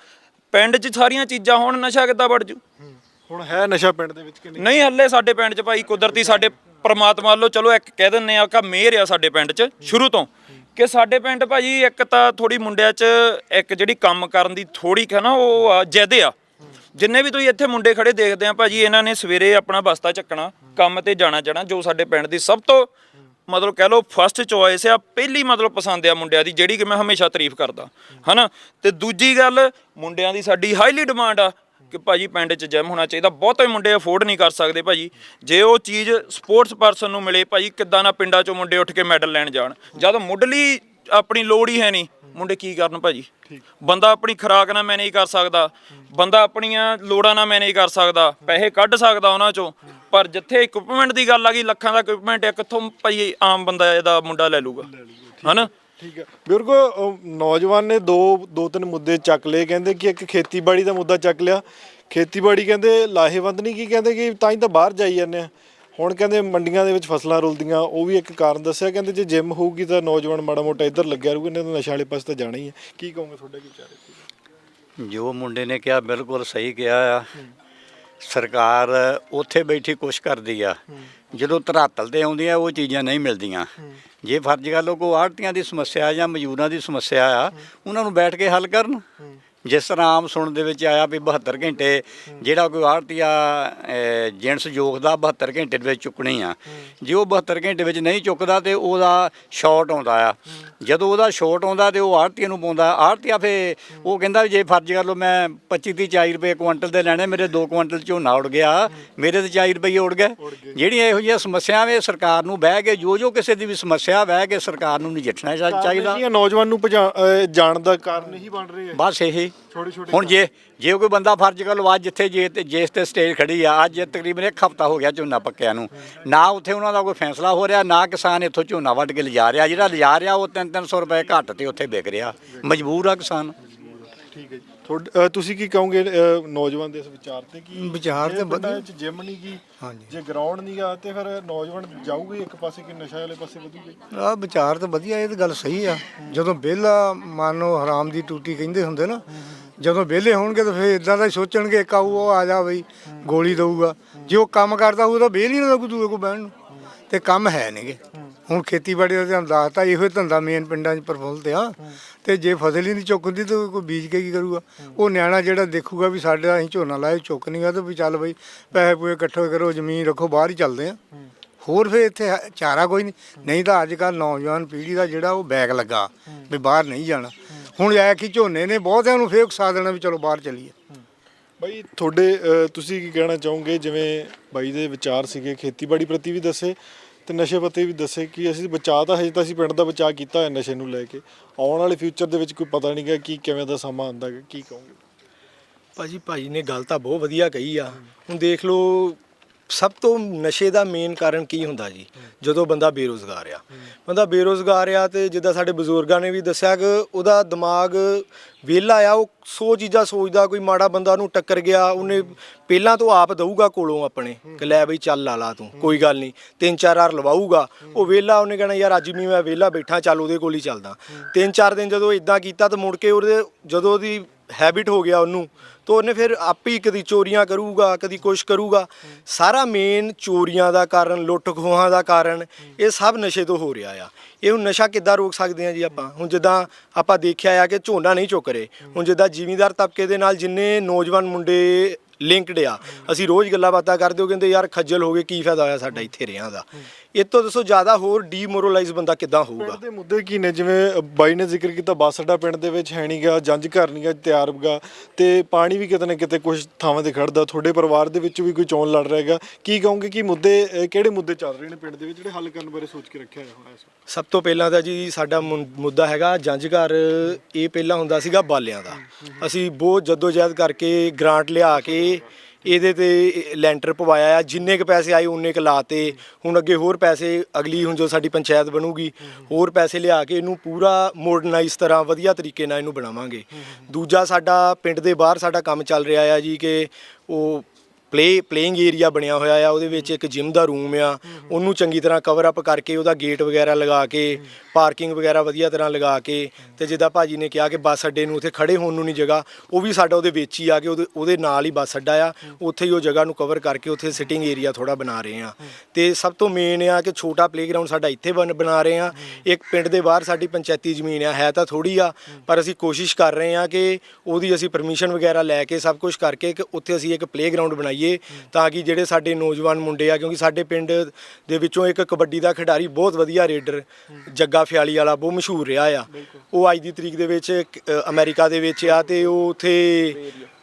Speaker 8: ਪਿੰਡ 'ਚ ਸਾਰੀਆਂ ਚੀਜ਼ਾਂ ਹੁਣ ਨਸ਼ਾ ਕਿੱਦਾਂ ਵੜ ਜੂ?
Speaker 1: ਹੁਣ ਹੈ ਨਸ਼ਾ ਪਿੰਡ ਦੇ ਵਿੱਚ ਕਿ ਨਹੀਂ?
Speaker 8: ਨਹੀਂ ਹੱਲੇ ਸਾਡੇ ਪਿੰਡ 'ਚ ਭਾਈ ਕੁਦਰਤੀ ਸਾਡੇ ਪ੍ਰਮਾਤਮਾ ਵੱਲੋਂ ਚਲੋ ਇੱਕ ਕਹਿ ਦਿੰਨੇ ਆ ਕਿ ਮਿਹਰ ਆ ਸਾਡੇ ਪਿੰਡ 'ਚ ਸ਼ੁਰੂ ਤੋਂ ਕਿ ਸਾਡੇ ਪਿੰਡ ਭਾਜੀ ਇੱਕ ਤਾਂ ਥੋੜੀ ਮੁੰਡਿਆਂ 'ਚ ਇੱਕ ਜਿਹੜੀ ਕੰਮ ਕਰਨ ਦੀ ਥੋੜੀ ਨਾ ਉਹ ਜਿੱਦ ਆ। ਜਿੰਨੇ ਵੀ ਤੁਸੀਂ ਇੱਥੇ ਮੁੰਡੇ ਖੜੇ ਦੇਖਦੇ ਆ ਭਾਜੀ ਇਹਨਾਂ ਨੇ ਸਵੇਰੇ ਆਪਣਾ ਬਸਤਾ ਚੱਕਣਾ ਕੰਮ ਤੇ ਜਾਣਾ ਜਾਣਾ ਜੋ ਸਾਡੇ ਪਿੰਡ ਦੀ ਸਭ ਤੋਂ ਮਤਲਬ ਕਹਿ ਲਓ ਫਸਟ ਚੋਇਸ ਆ ਪਹਿਲੀ ਮਤਲਬ ਪਸੰਦ ਆ ਮੁੰਡਿਆਂ ਦੀ ਜਿਹੜੀ ਕਿ ਮੈਂ ਹਮੇਸ਼ਾ ਤਾਰੀਫ ਕਰਦਾ ਹਨਾ? ਤੇ ਦੂਜੀ ਗੱਲ ਮੁੰਡਿਆਂ ਦੀ ਸਾਡੀ ਹਾਈਲੀ ਡਿਮਾਂਡ ਆ ਕਿ ਭਾਜੀ ਪਿੰਡ 'ਚ ਜਿਮ ਹੋਣਾ ਚਾਹੀਦਾ ਬਹੁਤੇ ਮੁੰਡੇ ਅਫੋਰਡ ਨਹੀਂ ਕਰ ਸਕਦੇ ਭਾਜੀ। ਜੇ ਉਹ ਚੀਜ਼ ਸਪੋਰਟਸ ਪਰਸਨ ਨੂੰ ਮਿਲੇ ਭਾਜੀ ਕਿੱਦਾਂ ਨਾ ਪਿੰਡਾਂ 'ਚੋਂ ਮੁੰਡੇ ਉੱਠ ਕੇ ਮੈਡਲ ਲੈਣ ਜਾਣ। ਜਦ ਮੁੱਢਲੀ ਆਪਣੀ ਲੋੜ ਹੀ ਹੈ ਨਹੀਂ ਮੁੰਡੇ ਕੀ ਕਰਨ ਭਾਜੀ? ਬੰਦਾ ਆਪਣੀ ਖੁਰਾਕ ਨਾਲ ਮੈਨੇਜ ਕਰ ਸਕਦਾ ਬੰਦਾ ਆਪਣੀਆਂ ਲੋੜਾਂ ਨਾਲ ਮੈਨੇਜ ਕਰ ਸਕਦਾ ਪੈਸੇ ਕੱਢ ਸਕਦਾ ਉਹਨਾਂ ਚੋਂ ਪਰ ਜਿੱਥੇ ਇਕਵਿਪਮੈਂਟ ਦੀ ਗੱਲ ਆ ਗਈ ਲੱਖਾਂ ਦਾ ਇਕਵਿਪਮੈਂਟ ਹੈ ਕਿੱਥੋਂ ਭਾਈ ਆਮ ਬੰਦਾ ਇਹਦਾ ਮੁੰਡਾ ਲੈ ਲੂਗਾ ਹਨਾ?
Speaker 1: ਠੀਕ ਹੈ ਬਜ਼ੁਰਗੋ ਉਹ ਨੌਜਵਾਨ ਨੇ ਦੋ ਦੋ ਤਿੰਨ ਮੁੱਦੇ ਚੱਕ ਲਏ ਕਹਿੰਦੇ ਕਿ ਇੱਕ ਖੇਤੀਬਾੜੀ ਦਾ ਮੁੱਦਾ ਚੱਕ ਲਿਆ। ਖੇਤੀਬਾੜੀ ਕਹਿੰਦੇ ਲਾਹੇਵੰਦ ਨਹੀਂ ਕੀ ਕਹਿੰਦੇ ਕਿ ਤਾਂ ਹੀ ਤਾਂ ਬਾਹਰ ਜਾਈ ਜਾਂਦੇ ਆ। ਹੁਣ ਕਹਿੰਦੇ ਮੰਡੀਆਂ ਦੇ ਵਿੱਚ ਫਸਲਾਂ ਰੁਲਦੀਆਂ ਉਹ ਵੀ ਇੱਕ ਕਾਰਨ ਦੱਸਿਆ ਕਹਿੰਦੇ ਜੇ ਜਿਮ ਹੋਊਗੀ ਤਾਂ ਨੌਜਵਾਨ ਮਾੜਾ ਮੋਟਾ ਇੱਧਰ ਲੱਗਿਆ ਰਹੂਗਾ ਨਹੀਂ ਤਾਂ ਨਸ਼ਾ ਵਾਲੇ ਪਾਸੇ ਤਾਂ ਜਾਣਾ ਹੀ ਹੈ ਕੀ ਕਹੋਗੇ ਤੁਹਾਡੇ ਕੀ ਵਿਚਾਰ ਹੈ?
Speaker 2: ਜੋ ਮੁੰਡੇ ਨੇ ਕਿਹਾ ਬਿਲਕੁਲ ਸਹੀ ਕਿਹਾ ਆ। ਸਰਕਾਰ ਉੱਥੇ ਬੈਠੀ ਕੁਛ ਕਰਦੀ ਆ। ਜਦੋਂ ਧਰਾਤਲ ਤੇ ਆਉਂਦੀਆਂ, ਉਹ ਚੀਜ਼ਾਂ ਨਹੀਂ ਮਿਲਦੀਆਂ। ਜੇ ਫਰਜ਼ ਕਰ ਲਓ ਕੋ ਆੜਤੀਆਂ ਦੀ ਸਮੱਸਿਆ ਜਾਂ ਮਜ਼ਦੂਰਾਂ ਦੀ ਸਮੱਸਿਆ ਆ, ਉਹਨਾਂ ਨੂੰ ਬੈਠ ਕੇ ਹੱਲ ਕਰਨ। ਜਿਸ ਤਰ੍ਹਾਂ ਆਮ ਸੁਣਨ ਦੇ ਵਿੱਚ ਆਇਆ ਵੀ 72 ਘੰਟੇ ਜਿਹੜਾ ਕੋਈ ਆੜਤੀਆ ਜੈਂਟਸ ਯੋਗ ਦਾ 72 ਘੰਟੇ ਦੇ ਵਿੱਚ ਚੁੱਕਣੀ ਆ। ਜੇ ਉਹ 72 ਘੰਟੇ ਵਿੱਚ ਨਹੀਂ ਚੁੱਕਦਾ ਤੇ ਉਹਦਾ ਸ਼ਾਰਟ ਆਉਂਦਾ ਆ। ਜਦੋਂ ਉਹਦਾ ਸ਼ਾਰਟ ਆਉਂਦਾ ਤੇ ਉਹ ਆੜਤੀਆ ਨੂੰ ਪਾਉਂਦਾ। ਆੜਤੀਆ ਫੇ ਉਹ ਕਹਿੰਦਾ ਵੀ ਜੇ ਫਰਜ਼ ਕਰ ਲਓ ਮੈਂ 25 ਦੀ 40 ਰੁਪਏ ਕੁਇੰਟਲ ਦੇ ਲੈਣੇ ਮੇਰੇ 2 ਕੁਇੰਟਲ ਝੋਨਾ ਉੜ ਗਿਆ ਮੇਰੇ ਤੇ 40 ਰੁਪਏ ਉੜ ਗਏ। ਜਿਹੜੀਆਂ ਇਹੋ ਜਿਹੀਆਂ ਸਮੱਸਿਆਵਾਂ ਸਰਕਾਰ ਨੂੰ ਬਹਿ ਕੇ ਜੋ ਜੋ ਕਿਸੇ ਦੀ ਵੀ ਸਮੱਸਿਆ ਬਹਿ ਕੇ ਸਰਕਾਰ ਨੂੰ ਨਜਿੱਠਣਾ ਚਾਹੀਦਾ।
Speaker 1: ਨੌਜਵਾਨ ਨੂੰ ਜਾਣ ਦਾ ਕਾਰਨ ਹੀ ਬਣ ਰਹੇ
Speaker 2: ਬਸ ਇਹੀ।
Speaker 1: ਛੋਟੇ ਛੋਟੇ
Speaker 2: ਹੁਣ ਜੇ ਜੇ ਕੋਈ ਬੰਦਾ ਫਰਜ਼ ਕਰ ਅੱਜ ਜਿੱਥੇ ਜੇ ਤੇ ਜਿਸ ਤੇ ਸਟੇਜ ਖੜੀ ਆ ਅੱਜ ਤਕਰੀਬਨ ਇੱਕ ਹਫਤਾ ਹੋ ਗਿਆ ਝੋਨਾ ਪੱਕਿਆ ਨੂੰ। ਨਾ ਉੱਥੇ ਉਹਨਾਂ ਦਾ ਕੋਈ ਫੈਸਲਾ ਹੋ ਰਿਹਾ ਨਾ ਕਿਸਾਨ ਇੱਥੋਂ ਝੋਨਾ ਵੱਢ ਕੇ ਲਿਜਾ ਰਿਹਾ। ਜਿਹੜਾ ਲਿਜਾ ਰਿਹਾ ਉਹ 3-300 ਰੁਪਏ ਘੱਟ ਤੇ ਉੱਥੇ ਵਿਕ ਰਿਹਾ। ਮਜਬੂਰ ਆ ਕਿਸਾਨ।
Speaker 1: ਠੀਕ ਹੈ ਜੀ। ਤੁਹਾਡ- ਤੁਸੀਂ ਕੀ ਕਹੋਗੇ ਨੌਜਵਾਨ ਦੇ ਇਸ ਵਿਚਾਰ ਤੇ ਕੀ
Speaker 6: ਵਿਚਾਰ ਤੇ ਵਧੀਆ।
Speaker 1: ਵਿੱਚ ਜਿਮ ਨਹੀਂ ਗੀ
Speaker 6: ਹਾਂਜੀ।
Speaker 1: ਜੇ ਗਰਾਊਂਡ ਨਹੀਂ ਗਾ ਤੇ ਫਿਰ ਨੌਜਵਾਨ ਜਾਊਗਾ ਇੱਕ ਪਾਸੇ ਕਿ ਨਸ਼ਾ ਵਾਲੇ ਪਾਸੇ ਵਧੂਗਾ?
Speaker 6: ਆ ਵਿਚਾਰ ਤਾਂ ਵਧੀਆ ਇਹ ਤਾਂ ਗੱਲ ਸਹੀ ਆ। ਜਦੋਂ ਵਿਹਲਾ ਮੰਨ ਹਰਾਮ ਦੀ ਟੂਟੀ ਕਹਿੰਦੇ ਹੁੰਦੇ ਨਾ ਜਦੋਂ ਵਿਹਲੇ ਹੋਣਗੇ ਤਾਂ ਫਿਰ ਇਦਾਂ ਦਾ ਹੀ ਸੋਚਣਗੇ ਇੱਕ ਆਊ ਉਹ ਆ ਜਾ ਬਈ ਗੋਲੀ ਦਊਗਾ। ਜੇ ਉਹ ਕੰਮ ਕਰਦਾ ਹੋਊ ਤਾਂ ਵਿਹਲ ਹੀ ਨਾ ਕੋਈ ਦੂਏ ਕੋ ਬਹਿਣ ਨੂੰ। ਤੇ ਕੰਮ ਹੈ ਨਹੀਂਗੇ ਹੁਣ ਖੇਤੀਬਾੜੀ ਦਾ ਤੁਹਾਨੂੰ ਦੱਸਤਾ ਇਹੋ ਹੀ ਧੰਦਾ ਮੇਨ ਪਿੰਡਾਂ 'ਚ ਪ੍ਰਫੁੱਲਤ ਆ। ਤੇ ਜੇ ਫਸਲ ਹੀ ਨਹੀਂ ਚੁੱਕਦੀ ਤਾਂ ਕੋਈ ਬੀਜ ਕੇ ਕੀ ਕਰੂਗਾ? ਉਹ ਨਿਆਣਾ ਜਿਹੜਾ ਦੇਖੂਗਾ ਵੀ ਸਾਡੇ ਅਸੀਂ ਝੋਨਾ ਲਾਏ ਚੁੱਕ ਨਹੀਂ ਆ ਤਾਂ ਵੀ ਚੱਲ ਬਈ ਪੈਸੇ ਪੂਏ ਇਕੱਠੇ ਕਰੋ, ਜ਼ਮੀਨ ਰੱਖੋ, ਬਾਹਰ ਹੀ ਚੱਲਦੇ ਆ। ਹੋਰ ਫਿਰ ਇੱਥੇ ਹੈ- ਚਾਰਾ ਕੋਈ ਨਹੀਂ। ਨਹੀਂ ਤਾਂ ਅੱਜ ਕੱਲ ਨੌਜਵਾਨ ਪੀੜ੍ਹੀ ਦਾ ਜਿਹੜਾ ਉਹ ਬੈਗ ਲੱਗਾ ਵੀ ਬਾਹਰ ਨਹੀਂ ਜਾਣਾ। ਹੁਣ ਇਹ ਕਿ ਝੋਨੇ ਨੇ ਬਹੁਤਿਆਂ ਨੂੰ ਫੇਰ ਉਕਸਾ ਦੇਣਾ ਵੀ ਚਲੋ ਬਾਹਰ ਚੱਲੀਏ।
Speaker 1: ਬਾਈ ਤੁਹਾਡੇ ਤੁਸੀਂ ਕੀ ਕਹਿਣਾ ਚਾਹੋਗੇ? ਜਿਵੇਂ ਬਾਈ ਦੇ ਵਿਚਾਰ ਸੀਗੇ, ਖੇਤੀਬਾੜੀ ਪ੍ਰਤੀ ਵੀ ਦੱਸੇ। ਤੇ ਨਸ਼ੇ ਪੱਤੇ ਵੀ ਦੱਸੇ ਕਿ ਅਸੀਂ ਬਚਾਅ ਤਾਂ ਹਜੇ ਤਾਂ ਅਸੀਂ ਪਿੰਡ ਦਾ ਬਚਾਅ ਕੀਤਾ ਹੋਇਆ ਨਸ਼ੇ ਨੂੰ ਲੈ ਕੇ। ਆਉਣ ਵਾਲੇ ਫਿਊਚਰ ਦੇ ਵਿੱਚ ਕੋਈ ਪਤਾ ਨਹੀਂਗਾ ਕੀ ਕਿਵੇਂ ਦਾ ਸਮਾਂ ਆਉਂਦਾ ਹੈ ਕੀ ਕਹੋਗੇ?
Speaker 10: ਭਾਜੀ ਭਾਈ ਨੇ ਗੱਲ ਤਾਂ ਬਹੁਤ ਵਧੀਆ ਕਹੀ ਆ। ਹੁਣ ਦੇਖ ਲਓ ਸਭ ਤੋਂ ਨਸ਼ੇ ਦਾ ਮੇਨ ਕਾਰਨ ਕੀ ਹੁੰਦਾ ਜੀ? ਜਦੋਂ ਬੰਦਾ ਬੇਰੋਜ਼ਗਾਰ ਆ। ਬੰਦਾ ਬੇਰੋਜ਼ਗਾਰ ਆ ਤੇ ਜਿੱਦਾਂ ਸਾਡੇ ਬਜ਼ੁਰਗਾਂ ਨੇ ਵੀ ਦੱਸਿਆ ਕਿ ਉਹਦਾ ਦਿਮਾਗ ਵਿਹਲਾ ਆ, ਉਹ ਸੋ ਚੀਜ਼ਾਂ ਸੋਚਦਾ, ਕੋਈ ਮਾੜਾ ਬੰਦਾ ਉਹਨੂੰ ਟੱਕਰ ਗਿਆ, ਉਹਨੇ ਪਹਿਲਾਂ ਤੋਂ ਆਪ ਦਊਗਾ ਕੋਲੋਂ ਆਪਣੇ, ਕਿ ਲੈ ਬਈ ਚੱਲ ਲਾ ਲਾ ਤੂੰ, ਕੋਈ ਗੱਲ ਨਹੀਂ, ਤਿੰਨ ਚਾਰ ਵਾਰ ਲਵਾਊਗਾ। ਉਹ ਵਿਹਲਾ, ਉਹਨੇ ਕਹਿਣਾ, ਯਾਰ ਅੱਜ ਵੀ ਮੈਂ ਵਿਹਲਾ ਬੈਠਾ, ਚੱਲ ਉਹਦੇ ਕੋਲ ਹੀ ਚੱਲਦਾ। ਤਿੰਨ ਚਾਰ ਦਿਨ ਜਦੋਂ ਇਦਾਂ ਕੀਤਾ ਤਾਂ ਮੁੜ ਕੇ ਉਹਦੇ, ਜਦੋਂ ਉਹਦੀ ਹੈਬਿਟ ਹੋ ਗਿਆ ਉਹਨੂੰ, ਤਾਂ ਉਹਨੇ ਫਿਰ ਆਪੇ ਹੀ ਕਦੀ ਚੋਰੀਆਂ ਕਰੂਗਾ, ਕਦੀ ਕੁਛ ਕਰੂਗਾ। ਸਾਰਾ ਮੇਨ ਚੋਰੀਆਂ ਦਾ ਕਾਰਨ, ਲੁੱਟ ਖੋਹਾਂ ਦਾ ਕਾਰਨ, ਇਹ ਸਭ ਨਸ਼ੇ ਤੋਂ ਹੋ ਰਿਹਾ ਆ। ਇਹ ਹੁਣ ਨਸ਼ਾ ਕਿੱਦਾਂ ਰੋਕ ਸਕਦੇ ਆ ਜੀ ਆਪਾਂ? ਹੁਣ ਜਿੱਦਾਂ ਆਪਾਂ ਦੇਖਿਆ ਆ ਕਿ ਝੋਨਾ ਨਹੀਂ ਚੁੱਕ ਰਹੇ। ਹੁਣ ਜਿੱਦਾਂ ਜ਼ਿਮੀਂਦਾਰ ਤਬਕੇ ਦੇ ਨਾਲ ਜਿੰਨੇ ਨੌਜਵਾਨ ਮੁੰਡੇ ਲਿੰਕਡ ਆ, ਅਸੀਂ ਰੋਜ਼ ਗੱਲਾਂ ਬਾਤਾਂ ਕਰਦੇ ਹੋ ਕਹਿੰਦੇ, ਯਾਰ ਖੱਜਲ ਹੋ ਗਏ, ਕੀ ਫਾਇਦਾ ਹੋਇਆ ਸਾਡਾ ਇੱਥੇ ਰਿਆਂ ਦਾ? ਇਹ ਤੋਂ ਦੱਸੋ ਜ਼ਿਆਦਾ ਹੋਰ ਡੀਮੋਰਲਾਈਜ਼ ਬੰਦਾ ਕਿੱਦਾਂ ਹੋਊਗਾ?
Speaker 1: ਪਿੰਡ ਦੇ ਮੁੱਦੇ ਕੀ ਨੇ? ਜਿਵੇਂ ਬਾਈ ਨੇ ਜ਼ਿਕਰ ਕੀਤਾ ਬੱਸ ਅੱਡਾ ਪਿੰਡ ਦੇ ਵਿੱਚ ਹੈ ਨਹੀਂਗਾ ਜੰਜ ਘਰ ਨਹੀਂਗਾ ਤਿਆਰ ਗਾ ਤੇ ਪਾਣੀ ਵੀ ਕਿਤੇ ਨਾ ਕਿਤੇ ਕੁਝ ਥਾਵਾਂ ਤੇ ਖੜਦਾ ਤੁਹਾਡੇ ਪਰਿਵਾਰ ਦੇ ਵਿੱਚ ਵੀ ਕੋਈ ਚੋਣ ਲੜ ਰਿਹਾ ਹੈਗਾ। ਕੀ ਕਹੋਗੇ ਕਿ ਮੁੱਦੇ ਅਹ, ਕਿਹੜੇ ਮੁੱਦੇ ਚੱਲ ਰਹੇ ਨੇ ਪਿੰਡ ਦੇ ਵਿੱਚ ਜਿਹੜੇ ਹੱਲ ਕਰਨ ਬਾਰੇ ਸੋਚ ਕੇ ਰੱਖਿਆ ਹੋਇਆ ਹੋਣਾ ਇਸ?
Speaker 10: ਸਭ ਤੋਂ ਪਹਿਲਾਂ ਤਾਂ ਜੀ ਸਾਡਾ ਮੁੰ- ਮੁੱਦਾ ਹੈਗਾ ਜੰਜ ਘਰ ਇਹ ਪਹਿਲਾਂ ਹੁੰਦਾ ਸੀਗਾ ਬਾਲਿਆਂ ਦਾ। ਅਸੀਂ ਬਹੁਤ ਜਦੋਜਹਿਦ ਕਰਕੇ ਗ੍ਰਾਂਟ ਲਿਆ ਕੇ ਇਹਦੇ ਤੇ ਲੈਂਟਰ ਪਵਾਇਆ ਆ, ਜਿੰਨੇ ਕ ਪੈਸੇ ਆਏ ਉਨੇ ਕ ਲਾਤੇ। ਹੁਣ ਅੱਗੇ ਹੋਰ ਪੈਸੇ, ਅਗਲੀ ਹੁਣ ਜੋ ਸਾਡੀ ਪੰਚਾਇਤ ਬਣੂਗੀ, ਹੋਰ ਪੈਸੇ ਲਿਆ ਕੇ ਇਹਨੂੰ ਪੂਰਾ ਮਾਡਰਨਾਈਜ਼ ਤਰ੍ਹਾਂ ਵਧੀਆ ਤਰੀਕੇ ਨਾਲ ਇਹਨੂੰ ਬਣਾਵਾਂਗੇ। ਦੂਜਾ ਸਾਡਾ ਪਿੰਡ ਦੇ ਬਾਹਰ ਸਾਡਾ ਕੰਮ ਚੱਲ ਰਿਹਾ ਆ ਜੀ ਕਿ ਉਹ ਪਲੇ ਪਲੇਇੰਗ ਏਰੀਆ ਬਣਿਆ ਹੋਇਆ ਆ, ਉਹਦੇ ਵਿੱਚ ਇੱਕ ਜਿਮ ਦਾ ਰੂਮ ਆ। ਉਹਨੂੰ ਚੰਗੀ ਤਰ੍ਹਾਂ ਕਵਰ ਅਪ ਕਰਕੇ ਉਹਦਾ ਗੇਟ ਵਗੈਰਾ ਲਗਾ ਕੇ ਪਾਰਕਿੰਗ ਵਗੈਰਾ ਵਧੀਆ ਤਰ੍ਹਾਂ ਲਗਾ ਕੇ ਤੇ ਜਿੱਦਾਂ ਭਾਜੀ ਨੇ ਕਿਹਾ ਕਿ ਬੱਸ ਅੱਡੇ ਨੂੰ ਉੱਥੇ ਖੜੇ ਹੋਣ ਨੂੰ ਨਹੀਂ ਜਗ੍ਹਾ, ਉਹ ਵੀ ਸਾਡਾ ਉਹਦੇ ਵਿੱਚ ਹੀ ਆ ਕੇ ਉਹਦੇ ਉਹਦੇ ਨਾਲ ਹੀ ਬੱਸ ਅੱਡਾ ਆ। ਉੱਥੇ ਹੀ ਉਹ ਜਗ੍ਹਾ ਨੂੰ ਕਵਰ ਕਰਕੇ ਉੱਥੇ ਸਿਟਿੰਗ ਏਰੀਆ ਥੋੜਾ ਬਣਾ ਰਹੇ ਆ। ਤੇ ਸਭ ਤੋਂ ਮੇਨ ਆ ਕਿ ਛੋਟਾ ਪਲੇਗਰਾਉਂਡ ਸਾਡਾ ਇੱਥੇ ਬਣ, ਬਣਾ ਰਹੇ ਆ। ਇੱਕ ਪਿੰਡ ਦੇ ਬਾਹਰ ਸਾਡੀ ਪੰਚਾਇਤੀ ਜ਼ਮੀਨ ਆ, ਹੈ ਤਾਂ ਥੋੜੀ ਆ, ਪਰ ਅਸੀਂ ਕੋਸ਼ਿਸ਼ ਕਰ ਰਹੇ ਆ ਕਿ ਉਹਦੀ ਅਸੀਂ ਪਰਮਿਸ਼ਨ ਵਗੈਰਾ ਲੈ ਕੇ ਸਭ ਕੁਝ ਕਰਕੇ ਕਿ ਉੱਥੇ ਅਸੀਂ ਇੱਕ ਪਲੇਗਰਾਉਂਡ ਬਣਾਈਏ ਤਾਂ ਕਿ ਜਿਹੜੇ ਸਾਡੇ ਨੌਜਵਾਨ ਮੁੰਡੇ ਆ ਕਿਉਂਕਿ ਸਾਡੇ ਪਿੰਡ ਦੇ ਵਿੱਚੋਂ ਇੱਕ ਕਬੱਡੀ ਦਾ ਖਿਡਾਰੀ ਬਹੁਤ ਵਧੀਆ ਰੇਡਰ ਜੱਗਾ ਫਿਆਲੀ ਵਾਲਾ ਬਹੁਤ ਮਸ਼ਹੂਰ ਰਿਹਾ ਆ। ਉਹ ਅੱਜ ਦੀ ਤਰੀਕ ਦੇ ਵਿੱਚ ਅਮਰੀਕਾ ਦੇ ਵਿੱਚ ਆ ਤੇ ਉਹ ਉੱਥੇ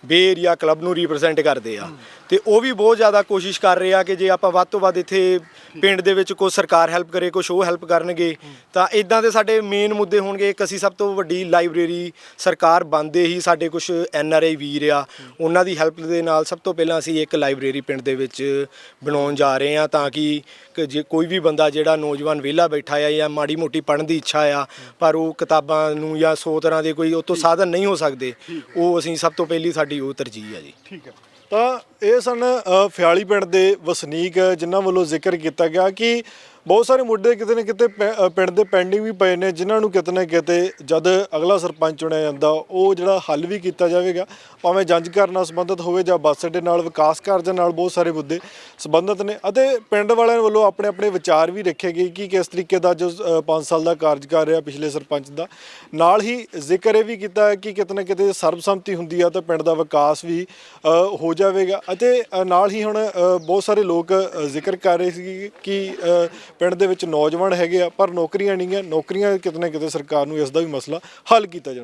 Speaker 10: ਬੇ ਏਰੀਆ ਕਲੱਬ ਨੂੰ ਰਿਪਰੈਜ਼ੈਂਟ ਕਰਦੇ ਆ। ਤੇ ਉਹ ਵੀ ਬਹੁਤ ਜ਼ਿਆਦਾ ਕੋਸ਼ਿਸ਼ ਕਰ ਰਹੇ ਆ ਕਿ ਜੇ ਆਪਾਂ ਵੱਧ ਤੋਂ ਵੱਧ ਇੱਥੇ ਪਿੰਡ ਦੇ ਵਿੱਚ ਕੋਈ ਸਰਕਾਰ ਹੈਲਪ ਕਰੇ ਕੁਝ ਉਹ ਹੈਲਪ ਕਰਨਗੇ, ਤਾਂ ਇਦਾਂ ਦੇ ਸਾਡੇ ਮੇਨ ਮੁੱਦੇ ਹੋਣਗੇ। ਇੱਕ ਅਸੀਂ ਸਭ ਤੋਂ ਵੱਡੀ ਲਾਇਬ੍ਰੇਰੀ ਸਰਕਾਰ ਬੰਦੇ ਹੀ ਸਾਡੇ ਕੁਝ ਐਨ ਆਰ ਆਈ ਵੀਰ ਆ, ਉਹਨਾਂ ਦੀ ਹੈਲਪ ਦੇ ਨਾਲ ਸਭ ਤੋਂ ਪਹਿਲਾਂ ਅਸੀਂ ਇੱਕ ਲਾਇਬ੍ਰੇਰੀ ਪਿੰਡ ਦੇ ਵਿੱਚ ਬਣਾਉਣ ਜਾ ਰਹੇ ਆ, ਤਾਂ ਕਿ ਕਿ ਜੇ ਕੋਈ ਵੀ ਬੰਦਾ ਜਿਹੜਾ ਨੌਜਵਾਨ ਵਿਹਲਾ ਬੈਠਾ ਆ ਜਾਂ ਮਾੜੀ ਮੋਟੀ ਪੜ੍ਹਨ ਦੀ ਇੱਛਾ ਆ, ਪਰ ਉਹ ਕਿਤਾਬਾਂ ਨੂੰ ਜਾਂ ਸੌ ਤਰ੍ਹਾਂ ਦੇ ਕੋਈ ਉਹ ਤੋਂ ਸਾਧਨ ਨਹੀਂ ਹੋ ਸਕਦੇ, ਉਹ ਅਸੀਂ ਸਭ ਤੋਂ ਪਹਿਲੀ ਸਾਡੀ ਉਹ ਤਰਜੀਹ ਆ ਜੀ।
Speaker 1: ਠੀਕ ਹੈ। ਤਾਂ ਇਹ ਸਨ ਅ, ਫਿਆਲੀ ਪਿੰਡ ਦੇ ਵਸਨੀਕ ਜਿਨ੍ਹਾਂ ਵੱਲੋਂ ਜ਼ਿਕਰ ਕੀਤਾ ਗਿਆ ਕਿ ਬਹੁਤ ਸਾਰੇ ਮੁੱਦੇ ਕਿਤੇ ਨਾ ਕਿਤੇ ਪੈ- ਪਿੰਡ ਦੇ ਪੈਂਡਿੰਗ ਵੀ ਪਏ ਨੇ, ਜਿਨ੍ਹਾਂ ਨੂੰ ਕਿਤੇ ਨਾ ਕਿਤੇ ਜਦ ਅਗਲਾ ਸਰਪੰਚ ਚੁਣਿਆ ਜਾਂਦਾ, ਉਹ ਜਿਹੜਾ ਹੱਲ ਵੀ ਕੀਤਾ ਜਾਵੇਗਾ, ਭਾਵੇਂ ਜੰਜ ਘਰ ਨਾਲ ਸੰਬੰਧਿਤ ਹੋਵੇ ਜਾਂ ਬੱਸ ਅੱਡੇ ਨਾਲ, ਵਿਕਾਸ ਕਾਰਜਾਂ ਨਾਲ ਬਹੁਤ ਸਾਰੇ ਮੁੱਦੇ ਸੰਬੰਧਿਤ ਨੇ। ਅਤੇ ਪਿੰਡ ਵਾਲਿਆਂ ਵੱਲੋਂ ਆਪਣੇ ਆਪਣੇ ਵਿਚਾਰ ਵੀ ਰੱਖੇ ਗਏ ਕਿ ਕਿਸ ਤਰੀਕੇ ਦਾ ਜੋ 5 ਸਾਲ ਦਾ ਕਾਰਜਕਾਲ ਰਿਹਾ ਪਿਛਲੇ ਸਰਪੰਚ ਦਾ। ਨਾਲ ਹੀ ਜ਼ਿਕਰ ਇਹ ਵੀ ਕੀਤਾ ਕਿ ਕਿਤੇ ਨਾ ਕਿਤੇ ਸਰਬਸੰਮਤੀ ਹੁੰਦੀ ਆ, ਤਾਂ ਪਿੰਡ ਦਾ ਵਿਕਾਸ ਵੀ ਹੋ ਜਾਵੇਗਾ। ਅਤੇ ਨਾਲ ਹੀ ਹੁਣ ਬਹੁਤ ਸਾਰੇ ਲੋਕ ਜ਼ਿਕਰ ਕਰ ਰਹੇ ਸੀ ਕਿ ਪਿੰਡ ਦੇ ਵਿੱਚ ਨੌਜਵਾਨ ਹੈਗੇ ਆ, ਪਰ ਨੌਕਰੀਆਂ ਨਹੀਂ ਆ। ਨੌਕਰੀਆਂ ਕਿਤੇ ਨਾ ਕਿਤੇ ਸਰਕਾਰ ਨੂੰ ਇਸ ਦਾ ਵੀ ਮਸਲਾ ਹੱਲ ਕੀਤਾ ਜਾਣਾ